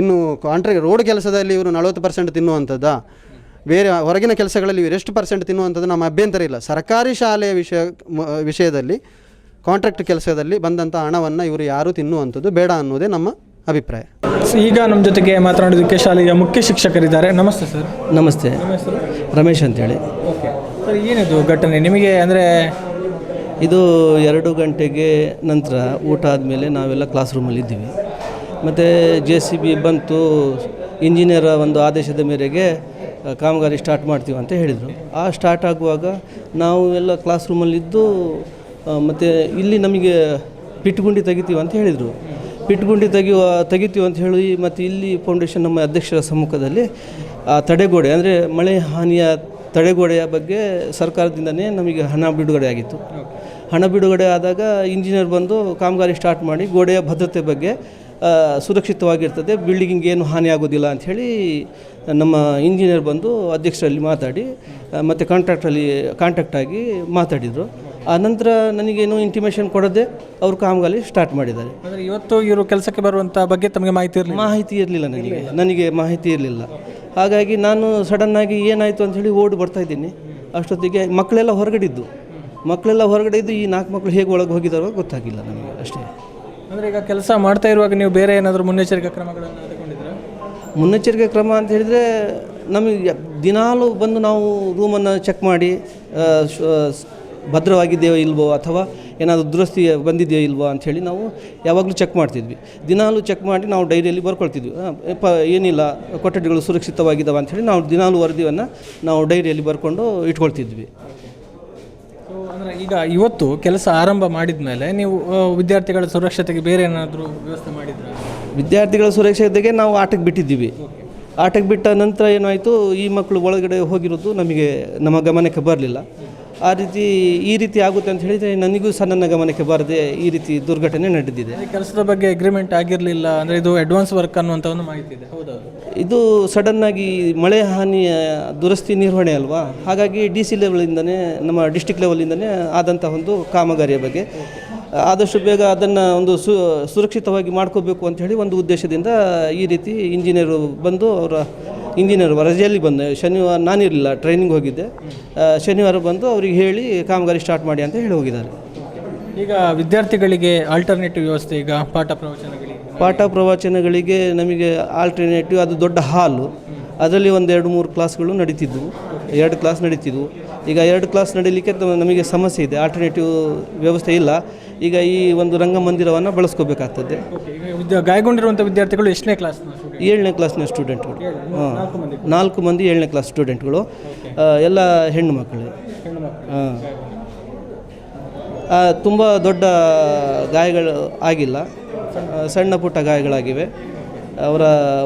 S1: ಇನ್ನು ಕಾಂಟ್ರಾಕ್ಟ್ ರೋಡ್ ಕೆಲಸದಲ್ಲಿ ಇವರು ನಲವತ್ತು ಪರ್ಸೆಂಟ್ ತಿನ್ನುವಂಥದ್ದಾ? ಬೇರೆ ಹೊರಗಿನ ಕೆಲಸಗಳಲ್ಲಿ ಇವರೆಷ್ಟು ಎಷ್ಟು ಪರ್ಸೆಂಟ್ ತಿನ್ನುವಂಥದ್ದು ನಮ್ಮ ಅಭ್ಯಂತರ ಇಲ್ಲ. ಸರ್ಕಾರಿ ಶಾಲೆಯ ವಿಷಯ ಮ- ವಿಷಯದಲ್ಲಿ ಕಾಂಟ್ರಾಕ್ಟ್ ಕೆಲಸದಲ್ಲಿ ಬಂದಂಥ ಹಣವನ್ನು ಇವರು ಯಾರೂ ತಿನ್ನುವಂಥದ್ದು ಬೇಡ ಅನ್ನೋದೇ ನಮ್ಮ ಅಭಿಪ್ರಾಯ.
S7: ಈಗ ನಮ್ಮ ಜೊತೆಗೆ ಮಾತನಾಡೋದಕ್ಕೆ ಶಾಲೆಯ ಮುಖ್ಯ ಶಿಕ್ಷಕರಿದ್ದಾರೆ. ನಮಸ್ತೆ ಸರ್.
S6: ನಮಸ್ತೆ. ರಮೇಶ್ ಅಂತೇಳಿ.
S7: ಓಕೆ. ಸರ್ ಏನಿದು ಘಟನೆ? ನಿಮಗೆ ಅಂದರೆ
S6: ಇದು ಎರಡು ಗಂಟೆಗೆ ನಂತರ ಊಟ ಆದಮೇಲೆ ನಾವೆಲ್ಲ ಕ್ಲಾಸ್ ರೂಮಲ್ಲಿ ಇದ್ದೀವಿ. ಮತ್ತು ಜೆ ಸಿ ಬಿ ಬಂತು. ಇಂಜಿನಿಯರ ಒಂದು ಆದೇಶದ ಮೇರೆಗೆ ಕಾಮಗಾರಿ ಸ್ಟಾರ್ಟ್ ಮಾಡ್ತೀವಿ ಅಂತ ಹೇಳಿದರು. ಆ ಸ್ಟಾರ್ಟ್ ಆಗುವಾಗ ನಾವು ಎಲ್ಲ ಕ್ಲಾಸ್ ರೂಮಲ್ಲಿದ್ದು ಮತ್ತು ಇಲ್ಲಿ ನಮಗೆ ಪಿಟ್ಗುಂಡಿ ತೆಗಿತೀವಿ ಅಂತ ಹೇಳಿದರು. ಪಿಟ್ಗುಂಡಿ ತೆಗೆಯುವ, ತೆಗಿತೀವಿ ಅಂತ ಹೇಳಿ ಮತ್ತು ಇಲ್ಲಿ ಫೌಂಡೇಶನ್ ನಮ್ಮ ಅಧ್ಯಕ್ಷರ ಸಮ್ಮುಖದಲ್ಲಿ, ಆ, ತಡೆಗೋಡೆ ಅಂದರೆ ಮಳೆ ಹಾನಿಯ ತಡೆಗೋಡೆಯ ಬಗ್ಗೆ ಸರ್ಕಾರದಿಂದನೇ ನಮಗೆ ಹಣ ಬಿಡುಗಡೆ ಆಗಿತ್ತು. ಹಣ ಬಿಡುಗಡೆ ಆದಾಗ ಇಂಜಿನಿಯರ್ ಬಂದು ಕಾಮಗಾರಿ ಸ್ಟಾರ್ಟ್ ಮಾಡಿ ಗೋಡೆಯ ಭದ್ರತೆ ಬಗ್ಗೆ ಸುರಕ್ಷಿತವಾಗಿರ್ತದೆ ಬಿಲ್ಡಿಂಗಿಗೆ ಏನು ಹಾನಿ ಆಗೋದಿಲ್ಲ ಅಂಥೇಳಿ ನಮ್ಮ ಇಂಜಿನಿಯರ್ ಬಂದು ಅಧ್ಯಕ್ಷರಲ್ಲಿ ಮಾತಾಡಿ ಮತ್ತು ಕಾಂಟ್ರಾಕ್ಟಲ್ಲಿ ಕಾಂಟ್ಯಾಕ್ಟ್ ಆಗಿ ಮಾತಾಡಿದರು. ಆ ನಂತರ ನನಗೇನು ಇಂಟಿಮೇಷನ್ ಕೊಡದೆ ಅವರು ಕಾಮಗಾರಿ ಸ್ಟಾರ್ಟ್ ಮಾಡಿದ್ದಾರೆ.
S7: ಅಂದರೆ ಇವತ್ತು ಇವರು ಕೆಲಸಕ್ಕೆ ಬರುವಂಥ ಬಗ್ಗೆ ತಮಗೆ ಮಾಹಿತಿ ಇರಲಿ
S6: ಮಾಹಿತಿ ಇರಲಿಲ್ಲ ನನಗೆ. ನನಗೆ ಮಾಹಿತಿ ಇರಲಿಲ್ಲ. ಹಾಗಾಗಿ ನಾನು ಸಡನ್ನಾಗಿ ಏನಾಯಿತು ಅಂತ ಹೇಳಿ ಓಡಿ ಬರ್ತಾ ಇದ್ದೀನಿ. ಅಷ್ಟೊತ್ತಿಗೆ ಮಕ್ಕಳೆಲ್ಲ ಹೊರಗಡಿದ್ದು. ಮಕ್ಕಳೆಲ್ಲ ಹೊರಗಡೆ ಇದ್ದು ಈ ನಾಲ್ಕು ಮಕ್ಕಳು ಹೇಗೆ ಒಳಗೆ ಹೋಗಿದಾರೋ ಗೊತ್ತಾಗಿಲ್ಲ ನಮಗೆ ಅಷ್ಟೇ.
S7: ಅಂದರೆ ಈಗ ಕೆಲಸ ಮಾಡ್ತಾ ಇರುವಾಗ ನೀವು ಬೇರೆ ಏನಾದರೂ ಮುನ್ನೆಚ್ಚರಿಕೆ ಕ್ರಮಗಳನ್ನು
S6: ಮುನ್ನೆಚ್ಚರಿಕೆ ಕ್ರಮ ಅಂತ ಹೇಳಿದರೆ ನಮಗೆ ದಿನಾಲೂ ಬಂದು ನಾವು ರೂಮನ್ನು ಚೆಕ್ ಮಾಡಿ ಭದ್ರವಾಗಿದೆಯೋ ಇಲ್ವೋ ಅಥವಾ ಏನಾದರೂ ದುರಸ್ತಿ ಬಂದಿದೆಯೋ ಇಲ್ವೋ ಅಂಥೇಳಿ ನಾವು ಯಾವಾಗಲೂ ಚೆಕ್ ಮಾಡ್ತಿದ್ವಿ. ದಿನಾಲೂ ಚೆಕ್ ಮಾಡಿ ನಾವು ಡೈರಿಯಲ್ಲಿ ಬರ್ಕೊಳ್ತಿದ್ವಿ. ಪ ಏನಿಲ್ಲ, ಕೊಠಡಿಗಳು ಸುರಕ್ಷಿತವಾಗಿದ್ದಾವೆ ಅಂಥೇಳಿ ನಾವು ದಿನಾಲೂ ವರದಿಯನ್ನು ನಾವು ಡೈರಿಯಲ್ಲಿ ಬರ್ಕೊಂಡು ಇಟ್ಕೊಳ್ತಿದ್ವಿ.
S7: ಅಂದರೆ ಈಗ ಇವತ್ತು ಕೆಲಸ ಆರಂಭ ಮಾಡಿದ ಮೇಲೆ ನೀವು ವಿದ್ಯಾರ್ಥಿಗಳ ಸುರಕ್ಷತೆಗೆ ಬೇರೆ ಏನಾದರೂ ವ್ಯವಸ್ಥೆ ಮಾಡಿದ್ರಾ?
S6: ವಿದ್ಯಾರ್ಥಿಗಳ ಸುರಕ್ಷತೆಗೆ ನಾವು ಆಟಕ್ಕೆ ಬಿಟ್ಟಿದ್ದೀವಿ. ಆಟಕ್ಕೆ ಬಿಟ್ಟ ನಂತರ ಏನಾಯಿತು ಈ ಮಕ್ಕಳು ಒಳಗಡೆ ಹೋಗಿರೋದು ನಮಗೆ ನಮ್ಮ ಗಮನಕ್ಕೆ ಬರಲಿಲ್ಲ. ಆ ರೀತಿ ಈ ರೀತಿ ಆಗುತ್ತೆ ಅಂತ ಹೇಳಿದರೆ ನನಗೂ ಸಹ ನನ್ನ ಗಮನಕ್ಕೆ ಬರದೆ ಈ ರೀತಿ ದುರ್ಘಟನೆ ನಡೆದಿದೆ.
S7: ಕೆಲಸದ ಬಗ್ಗೆ ಅಗ್ರಿಮೆಂಟ್ ಆಗಿರಲಿಲ್ಲ ಅಂದರೆ ಇದು ಅಡ್ವಾನ್ಸ್ ವರ್ಕ್ ಅನ್ನುವಂಥ ಒಂದು ಮಾಹಿತಿ ಇದೆ. ಹೌದೌದು.
S6: ಇದು ಸಡನ್ನಾಗಿ ಮಳೆ ಹಾನಿಯ ದುರಸ್ತಿ ನಿರ್ವಹಣೆ ಅಲ್ವಾ? ಹಾಗಾಗಿ ಡಿ ಸಿ ಲೆವೆಲಿಂದನೇ ನಮ್ಮ ಡಿಸ್ಟಿಕ್ ಲೆವೆಲಿಂದನೇ ಆದಂಥ ಒಂದು ಕಾಮಗಾರಿಯ ಬಗ್ಗೆ. ಆದಷ್ಟು ಬೇಗ ಅದನ್ನು ಒಂದು ಸು ಸುರಕ್ಷಿತವಾಗಿ ಮಾಡ್ಕೋಬೇಕು ಅಂತ ಹೇಳಿ ಒಂದು ಉದ್ದೇಶದಿಂದ ಈ ರೀತಿ ಇಂಜಿನಿಯರು ಬಂದು ಅವರ ಇಂಜಿನಿಯರ್ ರಜೆಯಲ್ಲಿ ಬಂದೆ ಶನಿವಾರ ನಾನಿರಲಿಲ್ಲ ಟ್ರೈನಿಂಗ್ ಹೋಗಿದ್ದೆ. ಶನಿವಾರ ಬಂದು ಅವರಿಗೆ ಹೇಳಿ ಕಾಮಗಾರಿ ಸ್ಟಾರ್ಟ್ ಮಾಡಿ ಅಂತ ಹೇಳಿ ಹೋಗಿದ್ದಾರೆ.
S7: ಈಗ ವಿದ್ಯಾರ್ಥಿಗಳಿಗೆ ಆಲ್ಟರ್ನೇಟಿವ್ ವ್ಯವಸ್ಥೆ ಈಗ ಪಾಠ ಪ್ರವಚನಗಳಿಗೆ?
S6: ಪಾಠ ಪ್ರವಚನಗಳಿಗೆ ನಮಗೆ ಆಲ್ಟರ್ನೇಟಿವ್ ಅದು ದೊಡ್ಡ ಹಾಲು. ಅದರಲ್ಲಿ ಒಂದು ಎರಡು ಮೂರು ಕ್ಲಾಸ್ಗಳು ನಡೀತಿದ್ವು. ಎರಡು ಕ್ಲಾಸ್ ನಡೀತಿದ್ವು. ಈಗ ಎರಡು ಕ್ಲಾಸ್ ನಡೀಲಿಕ್ಕೆ ನಮಗೆ ಸಮಸ್ಯೆ ಇದೆ. ಆಲ್ಟರ್ನೇಟಿವ್ ವ್ಯವಸ್ಥೆ ಇಲ್ಲ. ಈಗ ಈ ಒಂದು ರಂಗಮಂದಿರವನ್ನು ಬಳಸ್ಕೋಬೇಕಾಗ್ತದೆ.
S7: ವಿದ್ಯಾ ಗಾಯಗೊಂಡಿರುವಂಥ ವಿದ್ಯಾರ್ಥಿಗಳು ಎಷ್ಟನೇ ಕ್ಲಾಸ್
S6: ಏಳನೇ ಕ್ಲಾಸ್ನ ಸ್ಟೂಡೆಂಟ್ಗಳು ಹಾಂ. ನಾಲ್ಕು ಮಂದಿ. ಏಳನೇ ಕ್ಲಾಸ್ ಸ್ಟೂಡೆಂಟ್ಗಳು ಎಲ್ಲ ಹೆಣ್ಣು ಮಕ್ಕಳು. ಹಾಂ. ತುಂಬ ದೊಡ್ಡ ಗಾಯಗಳು ಆಗಿಲ್ಲ. ಸಣ್ಣ ಪುಟ್ಟ ಗಾಯಗಳಾಗಿವೆ. ಅವರ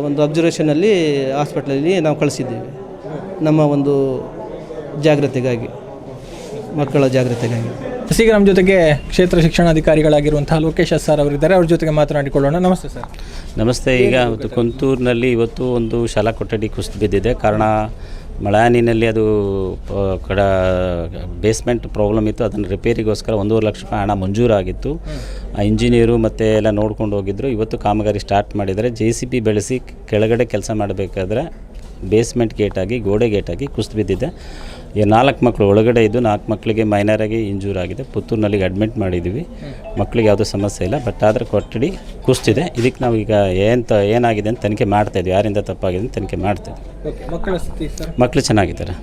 S6: ಒಂದು ಅಬ್ಸರ್ವೇಷನಲ್ಲಿ ಹಾಸ್ಪಿಟ್ಲಲ್ಲಿ ನಾವು ಕಳಿಸಿದ್ದೇವೆ. ನಮ್ಮ ಒಂದು ಜಾಗ್ರತೆಗಾಗಿ ಮಕ್ಕಳ ಜಾಗ್ರತೆಗಾಗಿ.
S7: ಈಗ ನಮ್ಮ ಜೊತೆಗೆ ಕ್ಷೇತ್ರ ಶಿಕ್ಷಣಾಧಿಕಾರಿಗಳಾಗಿರುವಂತಹ ಲೋಕೇಶ್ ಸರ್ ಅವರಿದ್ದಾರೆ. ಅವ್ರ ಜೊತೆಗೆ ಮಾತನಾಡಿಕೊಳ್ಳೋಣ. ನಮಸ್ತೆ ಸರ್.
S11: ನಮಸ್ತೆ. ಈಗ ಇವತ್ತು ಕುಂತೂರಿನಲ್ಲಿ ಇವತ್ತು ಒಂದು ಶಾಲಾ ಕೊಠಡಿ ಕುಸಿದು ಬಿದ್ದಿದೆ. ಕಾರಣ ಮಳಾನಿನಲ್ಲಿ ಅದು ಕಡ, ಬೇಸ್ಮೆಂಟ್ ಪ್ರಾಬ್ಲಮ್ ಇತ್ತು. ಅದನ್ನು ರಿಪೇರಿಗೋಸ್ಕರ ಒಂದೂವರೆ ಲಕ್ಷ ರೂಪಾಯಿ ಹಣ ಮಂಜೂರಾಗಿತ್ತು. ಆ ಇಂಜಿನಿಯರು ಮತ್ತು ಎಲ್ಲ ನೋಡ್ಕೊಂಡು ಹೋಗಿದ್ದರು ಇವತ್ತು ಕಾಮಗಾರಿ ಸ್ಟಾರ್ಟ್ ಮಾಡಿದರೆ ಜೆ ಸಿ ಬಿ ಬೆಳೆಸಿ ಕೆಳಗಡೆ ಕೆಲಸ ಮಾಡಬೇಕಾದ್ರೆ ಬೇಸ್ಮೆಂಟ್ ಗೇಟಾಗಿ, ಗೋಡೆ ಗೇಟಾಗಿ ಕುಸಿದು ಬಿದ್ದಿದೆ. ಈ ನಾಲ್ಕು ಮಕ್ಕಳು ಒಳಗಡೆ ಇದ್ದು ನಾಲ್ಕು ಮಕ್ಕಳಿಗೆ ಮೈನರಾಗಿ ಇಂಜೂರ್ ಆಗಿದೆ. ಪುತ್ತೂರಿನಲ್ಲಿ ಅಡ್ಮಿಟ್ ಮಾಡಿದ್ದೀವಿ ಮಕ್ಕಳಿಗೆ ಯಾವುದೂ ಸಮಸ್ಯೆ ಇಲ್ಲ. ಬಟ್ ಆದರೆ ಕೊಠಡಿ ಕುಸ್ತಿದೆ. ಇದಕ್ಕೆ ನಾವು ಈಗ ಏನು ಏನಾಗಿದೆ ಅಂತ ತನಿಖೆ ಮಾಡ್ತಾಯಿದ್ವಿ ಯಾರಿಂದ ತಪ್ಪಾಗಿದೆ ಅಂತ ತನಿಖೆ ಮಾಡ್ತಾಯಿದ್ವಿ
S7: ಓಕೆ ಮಕ್ಕಳ
S11: ಚೆನ್ನಾಗಿದ್ದಾರೆ.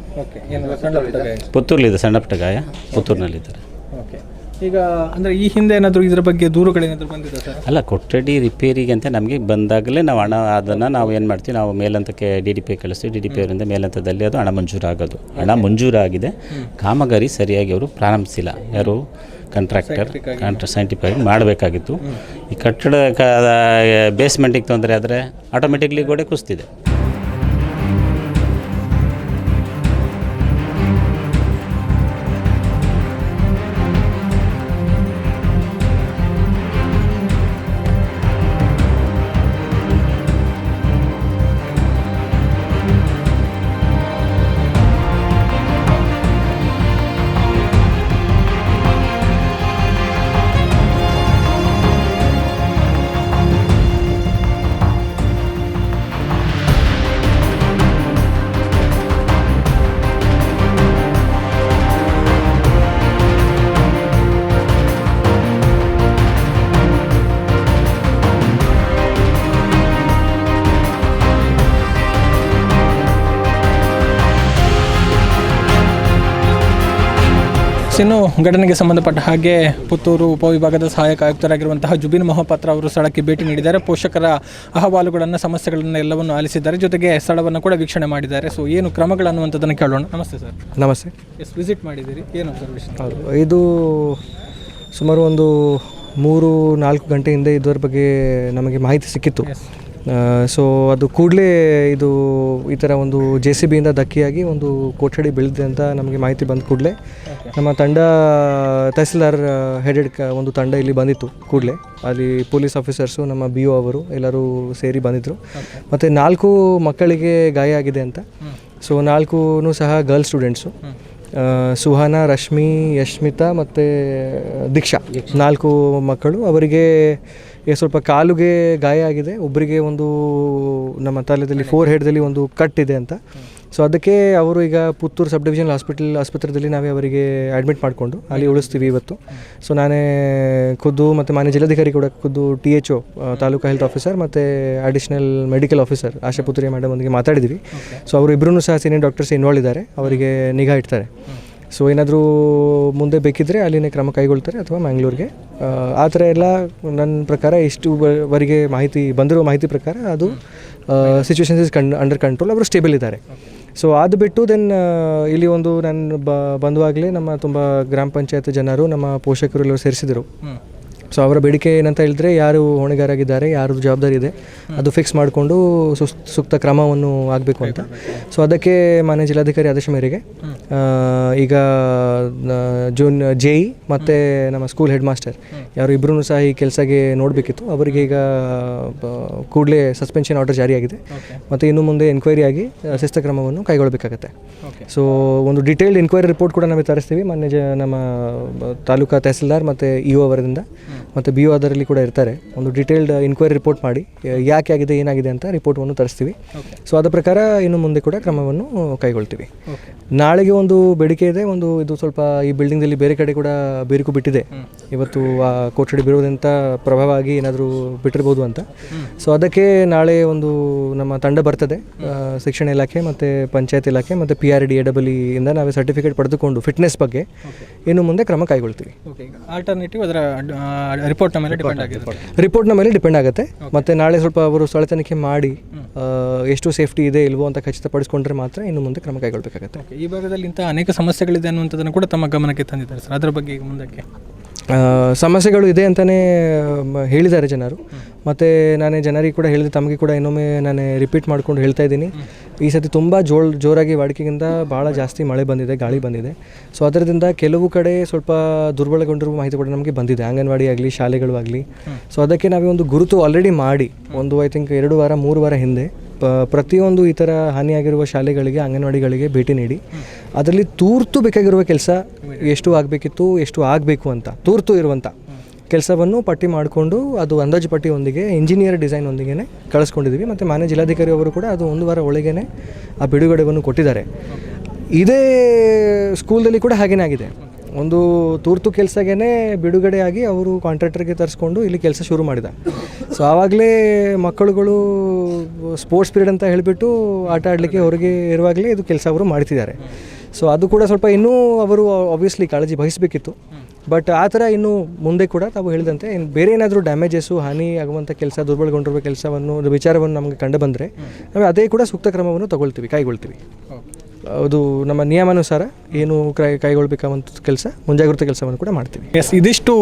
S11: ಪುತ್ತೂರಲ್ಲಿದೆ ಸಣ್ಣ ಪುಟ್ಟ ಗಾಯ? ಪುತ್ತೂರಿನಲ್ಲಿದ್ದಾರೆ.
S7: ಓಕೆ ಈಗ ಅಂದರೆ ಈ ಹಿಂದೆ ಏನಾದರೂ ಇದರ ಬಗ್ಗೆ ದೂರುಗಳೇನಾದರೂ ಬಂದಿದೆ ಸರ್?
S11: ಅಲ್ಲ ಕೊಠಡಿ ರಿಪೇರಿಗೆ ಅಂತ ನಮಗೆ ಬಂದಾಗಲೇ ನಾವು ಹಣ ಅದನ್ನು ನಾವು ಏನು ಮಾಡ್ತೀವಿ ನಾವು ಮೇಲಂತಕ್ಕೆ ಡಿ ಡಿ ಪಿ ಕಳಿಸ್ತೀವಿ. ಡಿ ಡಿ ಪಿ ಅವರಿಂದ ಮೇಲಂತದಲ್ಲಿ ಅದು ಹಣ ಮಂಜೂರಾಗೋದು. ಹಣ ಮಂಜೂರಾಗಿದೆ. ಕಾಮಗಾರಿ ಸರಿಯಾಗಿ ಅವರು ಪ್ರಾರಂಭಿಸಿಲ್ಲ. ಯಾರು ಕಾಂಟ್ರಾಕ್ಟರ್ ಕಾಂಟ್ರಾ ಸೈಂಟಿಫಿಕ್ ಆಗಿ ಮಾಡಬೇಕಾಗಿತ್ತು. ಈ ಕಟ್ಟಡ ಬೇಸ್ಮೆಂಟಿಗೆ ತೊಂದರೆ ಆದರೆ ಆಟೋಮೆಟಿಕ್ಲಿ ಗೋಡೆ ಕುಸ್ತಿದೆ.
S7: ಘಟನೆಗೆ ಸಂಬಂಧಪಟ್ಟ ಹಾಗೆ ಪುತ್ತೂರು ಉಪವಿಭಾಗದ ಸಹಾಯಕ ಆಯುಕ್ತರಾಗಿರುವಂತಹ ಜುಬಿನ್ ಮೊಹಪಾತ್ರ ಅವರು ಸ್ಥಳಕ್ಕೆ ಭೇಟಿ ನೀಡಿದ್ದಾರೆ. ಪೋಷಕರ ಅಹವಾಲುಗಳನ್ನು ಸಮಸ್ಯೆಗಳನ್ನು ಎಲ್ಲವನ್ನು ಆಲಿಸಿದ್ದಾರೆ. ಜೊತೆಗೆ ಸ್ಥಳವನ್ನು ಕೂಡ ವೀಕ್ಷಣೆ ಮಾಡಿದ್ದಾರೆ. ಸೊ ಏನು ಕ್ರಮಗಳು ಅನ್ನುವಂಥದ್ದನ್ನು ಕೇಳೋಣ. ನಮಸ್ತೆ ಸರ್.
S12: ನಮಸ್ತೆ.
S7: ಎಸ್ ವಿಸಿಟ್ ಮಾಡಿದ್ದೀರಿ. ಏನು ಅಬ್ಸರ್ವೇಷನ್
S12: ಹೌದು. ಇದು ಸುಮಾರು ಒಂದು ಮೂರು ನಾಲ್ಕು ಗಂಟೆ ಹಿಂದೆ ಇದರ ಬಗ್ಗೆ ನಮಗೆ ಮಾಹಿತಿ ಸಿಕ್ಕಿತ್ತು. ಸೊ ಅದು ಕೂಡಲೇ ಇದು ಈ ಥರ ಒಂದು ಜೆ ಸಿ ಬಿಯಿಂದ ಧಕ್ಕಿಯಾಗಿ ಒಂದು ಕೊಠಡಿ ಬೆಳೆದಿದೆ ಅಂತ ನಮಗೆ ಮಾಹಿತಿ ಬಂದ ಕೂಡಲೇ. ನಮ್ಮ ತಂಡ ತಹಸೀಲ್ದಾರ್ ಹೆಡೆಡ್ ಕ ಒಂದು ತಂಡ ಇಲ್ಲಿ ಬಂದಿತ್ತು ಕೂಡಲೇ. ಅಲ್ಲಿ ಪೊಲೀಸ್ ಆಫೀಸರ್ಸು ನಮ್ಮ ಬಿ ಒ ಅವರು ಎಲ್ಲರೂ ಸೇರಿ ಬಂದಿದ್ದರು ಮತ್ತು ನಾಲ್ಕು ಮಕ್ಕಳಿಗೆ ಗಾಯ ಆಗಿದೆ ಅಂತ. ಸೊ ನಾಲ್ಕೂ ಸಹ ಗರ್ಲ್ಸ್ ಸ್ಟೂಡೆಂಟ್ಸು. ಸುಹಾನ ರಶ್ಮಿ ಯಶ್ಮಿತಾ ಮತ್ತು ದೀಕ್ಷಾ. ನಾಲ್ಕು ಮಕ್ಕಳು. ಅವರಿಗೆ ಈಗ ಸ್ವಲ್ಪ ಕಾಲುಗೆ ಗಾಯ ಆಗಿದೆ ಒಬ್ಬರಿಗೆ ಒಂದು ನಮ್ಮ ತಲೆದಲ್ಲಿ ಫೋರ್ ಹೆಡ್ದಲ್ಲಿ ಒಂದು ಕಟ್ ಇದೆ ಅಂತ. ಸೊ ಅದಕ್ಕೆ ಅವರು ಈಗ ಪುತ್ತೂರು ಸಬ್ ಡಿವಿಷನ್ ಹಾಸ್ಪಿಟಲ್ ಆಸ್ಪತ್ರೆಯಲ್ಲಿ ನಾವೇ ಅವರಿಗೆ ಅಡ್ಮಿಟ್ ಮಾಡಿಕೊಂಡು ಅಲ್ಲಿ ಉಳಿಸ್ತೀವಿ ಇವತ್ತು. ಸೊ ನಾನೇ ಖುದ್ದು ಮತ್ತು ಮಾನ್ಯ ಜಿಲ್ಲಾಧಿಕಾರಿ ಕೂಡ ಖುದ್ದು T H O taluk health officer ಮತ್ತು additional medical officer Asha Putri madam ಒಂದಿಗೆ ಮಾತಾಡಿದ್ವಿ. ಸೊ ಅವರು ಇಬ್ಬರೂ ಸಹ ಸೀನಿಯರ್ ಡಾಕ್ಟರ್ಸ್ ಇನ್ವಾಲ್ವ್ ಇದ್ದಾರೆ ಅವರಿಗೆ ನಿಗಾ ಇಡ್ತಾರೆ. ಸೊ ಏನಾದರೂ ಮುಂದೆ ಬೇಕಿದ್ದರೆ ಅಲ್ಲಿನೇ ಕ್ರಮ ಕೈಗೊಳ್ತಾರೆ ಅಥವಾ ಮ್ಯಾಂಗ್ಳೂರಿಗೆ ಆ, ಥರ ಎಲ್ಲ ನನ್ನ ಪ್ರಕಾರ ಇಷ್ಟು ವರೆಗೆ ಮಾಹಿತಿ ಬಂದಿರೋ ಮಾಹಿತಿ ಪ್ರಕಾರ ಅದು ಸಿಚುವೇಶನ್ಸ್ ಇಸ್ ಕಣ್ ಅಂಡರ್ ಕಂಟ್ರೋಲ್ ಅವರು ಸ್ಟೇಬಲ್ ಇದ್ದಾರೆ. ಸೊ ಅದು ಬಿಟ್ಟು ದೆನ್ ಇಲ್ಲಿ ಒಂದು ನಾನು ಬಂದುವಾಗಲೇ ನಮ್ಮ ತುಂಬ ಗ್ರಾಮ ಪಂಚಾಯತ್ ಜನರು ನಮ್ಮ ಪೋಷಕರು ಎಲ್ಲರೂ ಸೇರಿಸಿದರು. ಸೊ ಅವರ ಬೇಡಿಕೆ ಏನಂತ ಹೇಳಿದ್ರೆ ಯಾರು ಹೊಣೆಗಾರಾಗಿದ್ದಾರೆ ಯಾರು ಜವಾಬ್ದಾರಿ ಇದೆ, ಅದು ಫಿಕ್ಸ್ ಮಾಡಿಕೊಂಡು ಸೂಕ್ತ ಕ್ರಮವನ್ನು ಆಗಬೇಕು ಅಂತ. ಸೊ ಅದಕ್ಕೆ ಮಾನ್ಯ ಜಿಲ್ಲಾಧಿಕಾರಿ ಆದೇಶ ಮೇರೆಗೆ ಈಗ ಜೂನ್ ಜೆ ಇ ಮತ್ತು ನಮ್ಮ ಸ್ಕೂಲ್ ಹೆಡ್ ಮಾಸ್ಟರ್ ಯಾರು ಇಬ್ಬರೂ ಸಹ ಈ ಕೆಲಸಗೆ ನೋಡಬೇಕಿತ್ತು. ಅವರಿಗೆ ಈಗ ಕೂಡಲೇ ಸಸ್ಪೆನ್ಷನ್ ಆರ್ಡರ್ ಜಾರಿಯಾಗಿದೆ. ಮತ್ತು ಇನ್ನು ಮುಂದೆ ಎನ್ಕ್ವೈರಿ ಆಗಿ ಶಿಸ್ತ ಕ್ರಮವನ್ನು ಕೈಗೊಳ್ಳಬೇಕಾಗತ್ತೆ. ಸೊ ಒಂದು ಡಿಟೇಲ್ಡ್ ಎನ್ಕ್ವೈರಿ ರಿಪೋರ್ಟ್ ಕೂಡ ನಾವು ತರಿಸ್ತೀವಿ. ಮಾನ್ಯ ಜ, ನಮ್ಮ ತಾಲೂಕಾ ತಹಸೀಲ್ದಾರ್ ಮತ್ತು ಇ ಒ ಅವರಿಂದ. ಮತ್ತು ಬಿ ಒ ಅದರಲ್ಲಿ ಕೂಡ ಇರ್ತಾರೆ. ಒಂದು ಡಿಟೇಲ್ಡ್ ಇನ್ಕ್ವೈರಿ ರಿಪೋರ್ಟ್ ಮಾಡಿ ಯಾಕೆ ಆಗಿದೆ ಏನಾಗಿದೆ ಅಂತ ರಿಪೋರ್ಟನ್ನು ತರಿಸ್ತೀವಿ. ಸೊ ಅದರ ಪ್ರಕಾರ ಇನ್ನು ಮುಂದೆ ಕೂಡ ಕ್ರಮವನ್ನು ಕೈಗೊಳ್ತೀವಿ. ನಾಳೆಗೆ ಒಂದು ಬೇಡಿಕೆ ಇದೆ ಒಂದು ಇದು ಸ್ವಲ್ಪ ಈ ಬಿಲ್ಡಿಂಗಲ್ಲಿ ಬೇರೆ ಕಡೆ ಕೂಡ ಬೇರಿಕು ಬಿಟ್ಟಿದೆ. ಇವತ್ತು ಆ ಕೊಠಡಿ ಬೀರೋದಂತ ಪ್ರಭಾವ ಆಗಿ ಏನಾದರೂ ಬಿಟ್ಟಿರ್ಬೋದು ಅಂತ. ಸೊ ಅದಕ್ಕೆ ನಾಳೆ ಒಂದು ನಮ್ಮ ತಂಡ ಬರ್ತದೆ ಶಿಕ್ಷಣ ಇಲಾಖೆ ಮತ್ತು ಪಂಚಾಯತ್ ಇಲಾಖೆ ಮತ್ತು P R D A double ಇಂದ ನಾವೇ ಸರ್ಟಿಫಿಕೇಟ್ ಪಡೆದುಕೊಂಡು ಫಿಟ್ನೆಸ್ ಬಗ್ಗೆ ಇನ್ನು ಮುಂದೆ ಕ್ರಮ ಕೈಗೊಳ್ತೀವಿ.
S7: ಆಲ್ಟರ್ನೇಟಿವ್ ಅದರ ರಿಪೋರ್ಟ್ನ ಮೇಲೆ ಡಿಪೆಂಡ್ ಆಗಿರುತ್ತೆ
S12: ರಿಪೋರ್ಟ್ನ ಮೇಲೆ ಡಿಪೆಂಡ್ ಆಗುತ್ತೆ. ಮತ್ತೆ ನಾಳೆ ಸ್ವಲ್ಪ ಅವರು ಸ್ಥಳ ತನಿಖೆ ಮಾಡಿ ಎಷ್ಟು ಸೇಫ್ಟಿ ಇದೆ ಇಲ್ವೋ ಅಂತ ಖಚಿತಪಡಿಸಿಕೊಂಡ್ರೆ ಮಾತ್ರ ಇನ್ನು ಮುಂದೆ ಕ್ರಮ ಕೈಗೊಳ್ಳಬೇಕಾಗುತ್ತೆ
S7: ಈ ಭಾಗದಲ್ಲಿ ಇಂಥ ಅನೇಕ ಸಮಸ್ಯೆಗಳಿದೆ ಅನ್ನುವಂಥದ್ದನ್ನು ಕೂಡ ತಮ್ಮ ಗಮನಕ್ಕೆ ತಂದಿದ್ದಾರೆ ಸರ್. ಅದರ ಬಗ್ಗೆ ಈಗ ಮುಂದಕ್ಕೆ.
S12: ಸಮಸ್ಯೆಗಳು ಇದೆ ಅಂತಲೇ ಹೇಳಿದ್ದಾರೆ ಜನರು. ಮತ್ತು ನಾನೇ ಜನರಿಗೆ ಕೂಡ ಹೇಳಿದೆ, ತಮಗೆ ಕೂಡ ಇನ್ನೊಮ್ಮೆ ನಾನು ರಿಪೀಟ್ ಮಾಡ್ಕೊಂಡು ಹೇಳ್ತಾ ಇದ್ದೀನಿ. ಈ ಸತಿ ತುಂಬ ಜೋಳ್, ಜೋರಾಗಿ ವಾಡಿಕೆಗಿಂತ ಭಾಳ ಜಾಸ್ತಿ ಮಳೆ ಬಂದಿದೆ, ಗಾಳಿ ಬಂದಿದೆ. ಸೊ ಅದರಿಂದ ಕೆಲವು ಕಡೆ ಸ್ವಲ್ಪ ದುರ್ಬಲಗೊಂಡಿರುವ ಮಾಹಿತಿ ಕೂಡ ನಮಗೆ ಬಂದಿದೆ. ಅಂಗನವಾಡಿ ಆಗಲಿ, ಶಾಲೆಗಳು ಆಗಲಿ. ಸೊ ಅದಕ್ಕೆ ನಾವೇ ಒಂದು ಗುರುತು ಆಲ್ರೆಡಿ ಮಾಡಿ, ಒಂದು ಐ ಥಿಂಕ್ ಎರಡು ವಾರ, ಮೂರು ವಾರ ಹಿಂದೆ ಪ, ಪ್ರತಿಯೊಂದು ಈ ಥರ ಹಾನಿಯಾಗಿರುವ ಶಾಲೆಗಳಿಗೆ, ಅಂಗನವಾಡಿಗಳಿಗೆ ಭೇಟಿ ನೀಡಿ. ಅದರಲ್ಲಿ ತೂರ್ತು ಬೇಕಾಗಿರುವ ಕೆಲಸ ಎಷ್ಟು ಆಗಬೇಕಿತ್ತು, ಎಷ್ಟು ಆಗಬೇಕು ಅಂತ, ತೂರ್ತು ಇರುವಂಥ ಕೆಲಸವನ್ನು ಪಟ್ಟಿ ಮಾಡಿಕೊಂಡು ಅದು ಅಂದಾಜು ಪಟ್ಟಿಯೊಂದಿಗೆ ಇಂಜಿನಿಯರ್ ಡಿಸೈನ್ ಒಂದಿಗೆ ಕಳಿಸ್ಕೊಂಡಿದ್ವಿ. ಮತ್ತು ಮಾನ್ಯ ಜಿಲ್ಲಾಧಿಕಾರಿ ಅವರು ಕೂಡ ಅದು ಒಂದು ವಾರ ಒಳಗೇ ಆ ಬಿಡುಗಡೆಯನ್ನು ಕೊಟ್ಟಿದ್ದಾರೆ. ಇದೇ ಸ್ಕೂಲಲ್ಲಿ ಕೂಡ ಹಾಗೇನೇ ಆಗಿದೆ. ಒಂದು ತುರ್ತು ಕೆಲಸಗೇನೆ ಬಿಡುಗಡೆ ಆಗಿ ಅವರು ಕಾಂಟ್ರಾಕ್ಟರ್ಗೆ ತರಿಸ್ಕೊಂಡು ಇಲ್ಲಿ ಕೆಲಸ ಶುರು ಮಾಡಿದ. ಸೊ ಆವಾಗಲೇ ಮಕ್ಕಳುಗಳು ಸ್ಪೋರ್ಟ್ಸ್ ಪೀರಿಯಡ್ ಅಂತ ಹೇಳಿಬಿಟ್ಟು ಆಟ ಆಡಲಿಕ್ಕೆ ಹೊರಗೆ ಇರುವಾಗಲೇ ಇದು ಕೆಲಸ ಅವರು ಮಾಡ್ತಿದ್ದಾರೆ. ಸೊ ಅದು ಕೂಡ ಸ್ವಲ್ಪ ಇನ್ನೂ ಅವರು ಆಬ್ವಿಯಸ್ಲಿ ಕಾಳಜಿ ವಹಿಸಬೇಕಿತ್ತು. ಬಟ್ ಆ ಥರ ಇನ್ನು ಮುಂದೆ ಕೂಡ ತಾವು ಹೇಳಿದಂತೆ ಬೇರೆ ಏನಾದರೂ ಡ್ಯಾಮೇಜಸ್ಸು ಹಾನಿ ಆಗುವಂಥ ಕೆಲಸ ದುರ್ಬಲಗೊಂಡಿರುವ ಕೆಲಸವನ್ನು, ವಿಚಾರವನ್ನು ನಮಗೆ ಕಂಡು ಬಂದರೆ, ನಾವು ಅದೇ ಕೂಡ ಸೂಕ್ತ ಕ್ರಮವನ್ನು ತಗೊಳ್ತೀವಿ, ಕೈಗೊಳ್ತೀವಿ. ಅದು ನಮ್ಮ ನಿಯಮಾನುಸಾರ ಏನು ಕೈ ಕೆಲಸ, ಮುಂಜಾಗ್ರತೆ ಕೆಲಸವನ್ನು ಕೂಡ ಮಾಡ್ತೀವಿ.
S7: ಎಸ್ ಇದಿಷ್ಟು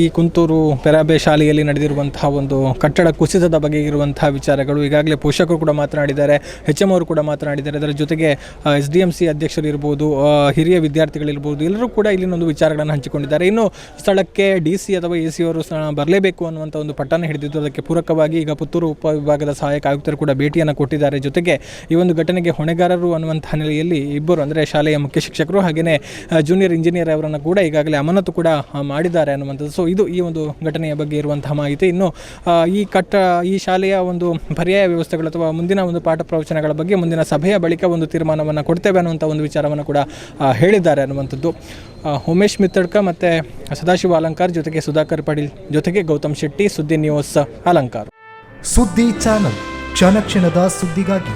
S7: ಈ ಕುಂತೂರು ಪೆರಾಬೆ ಶಾಲೆಯಲ್ಲಿ ನಡೆದಿರುವಂತಹ ಒಂದು ಕಟ್ಟಡ ಕುಸಿತದ ಬಗ್ಗೆ ಇರುವಂತಹ ವಿಚಾರಗಳು. ಈಗಾಗಲೇ ಪೋಷಕರು ಕೂಡ ಮಾತನಾಡಿದ್ದಾರೆ ಎಚ್ ಎಂ ಅವರು ಕೂಡ ಮಾತನಾಡಿದ್ದಾರೆ. ಅದರ ಜೊತೆಗೆ ಎಸ್ ಡಿ ಎಂ ಸಿ ಅಧ್ಯಕ್ಷರು ಇರ್ಬೋದು ಹಿರಿಯ ವಿದ್ಯಾರ್ಥಿಗಳಿರ್ಬೋದು ಎಲ್ಲರೂ ಕೂಡ ಇಲ್ಲಿನೊಂದು ವಿಚಾರಗಳನ್ನು ಹಂಚಿಕೊಂಡಿದ್ದಾರೆ. ಇನ್ನು ಸ್ಥಳಕ್ಕೆ ಡಿ ಸಿ ಅಥವಾ ಎ ಸಿ ಅವರು ಬರಲೇಬೇಕು ಅನ್ನುವಂಥ ಒಂದು ಪಟ್ಟಣ ಹಿಡಿದಿದ್ದು, ಅದಕ್ಕೆ ಪೂರಕವಾಗಿ ಈಗ ಪುತ್ತೂರು ಉಪವಿಭಾಗದ ಸಹಾಯಕ ಆಯುಕ್ತರು ಕೂಡ ಭೇಟಿಯನ್ನು ಕೊಟ್ಟಿದ್ದಾರೆ. ಜೊತೆಗೆ ಈ ಒಂದು ಘಟನೆಗೆ ಹೊಣೆಗಾರರು ಅನ್ನುವಂಥ ಹಿನ್ನೆಲೆಯಲ್ಲಿ ಇಬ್ಬರು ಅಂದರೆ ಶಾಲೆಯ ಮುಖ್ಯ ಶಿಕ್ಷಕರು ಹಾಗೆಯೇ ಜೂನಿಯರ್ ಇಂಜಿನಿಯರ್ ಅವರನ್ನು ಕೂಡ ಈಗಾಗಲೇ ಅಮಾನತು ಕೂಡ ಮಾಡಿದ್ದಾರೆ ಅನ್ನುವಂಥದ್ದು. ಸೊ ಇದು ಈ ಒಂದು ಘಟನೆಯ ಬಗ್ಗೆ ಇರುವಂತಹ ಮಾಹಿತಿ. ಇನ್ನು ಈ ಕಟ್ಟ, ಈ ಶಾಲೆಯ ಒಂದು ಪರ್ಯಾಯ ವ್ಯವಸ್ಥೆಗಳು ಅಥವಾ ಮುಂದಿನ ಒಂದು ಪಾಠ ಪ್ರವಚನಗಳ ಬಗ್ಗೆ ಮುಂದಿನ ಸಭೆಯ ಬಳಿಕ ಒಂದು ತೀರ್ಮಾನವನ್ನು ಕೊಡ್ತೇವೆ ಅನ್ನುವಂಥ ಒಂದು ವಿಚಾರವನ್ನು ಕೂಡ ಹೇಳಿದ್ದಾರೆ ಅನ್ನುವಂಥದ್ದು. ಉಮೇಶ್ ಮಿತ್ತಡ್ಕ ಮತ್ತು ಸದಾಶಿವ ಅಲಂಕಾರ್ ಜೊತೆಗೆ ಸುಧಾಕರ್ ಪಾಟೀಲ್ ಜೊತೆಗೆ ಗೌತಮ್ ಶೆಟ್ಟಿ, ಸುದ್ದಿ ನ್ಯೂಸ್ ಅಲಂಕಾರ್.
S13: ಸುದ್ದಿ ಚಾನಲ್, ಕ್ಷಣ ಕ್ಷಣದ ಸುದ್ದಿಗಾಗಿ.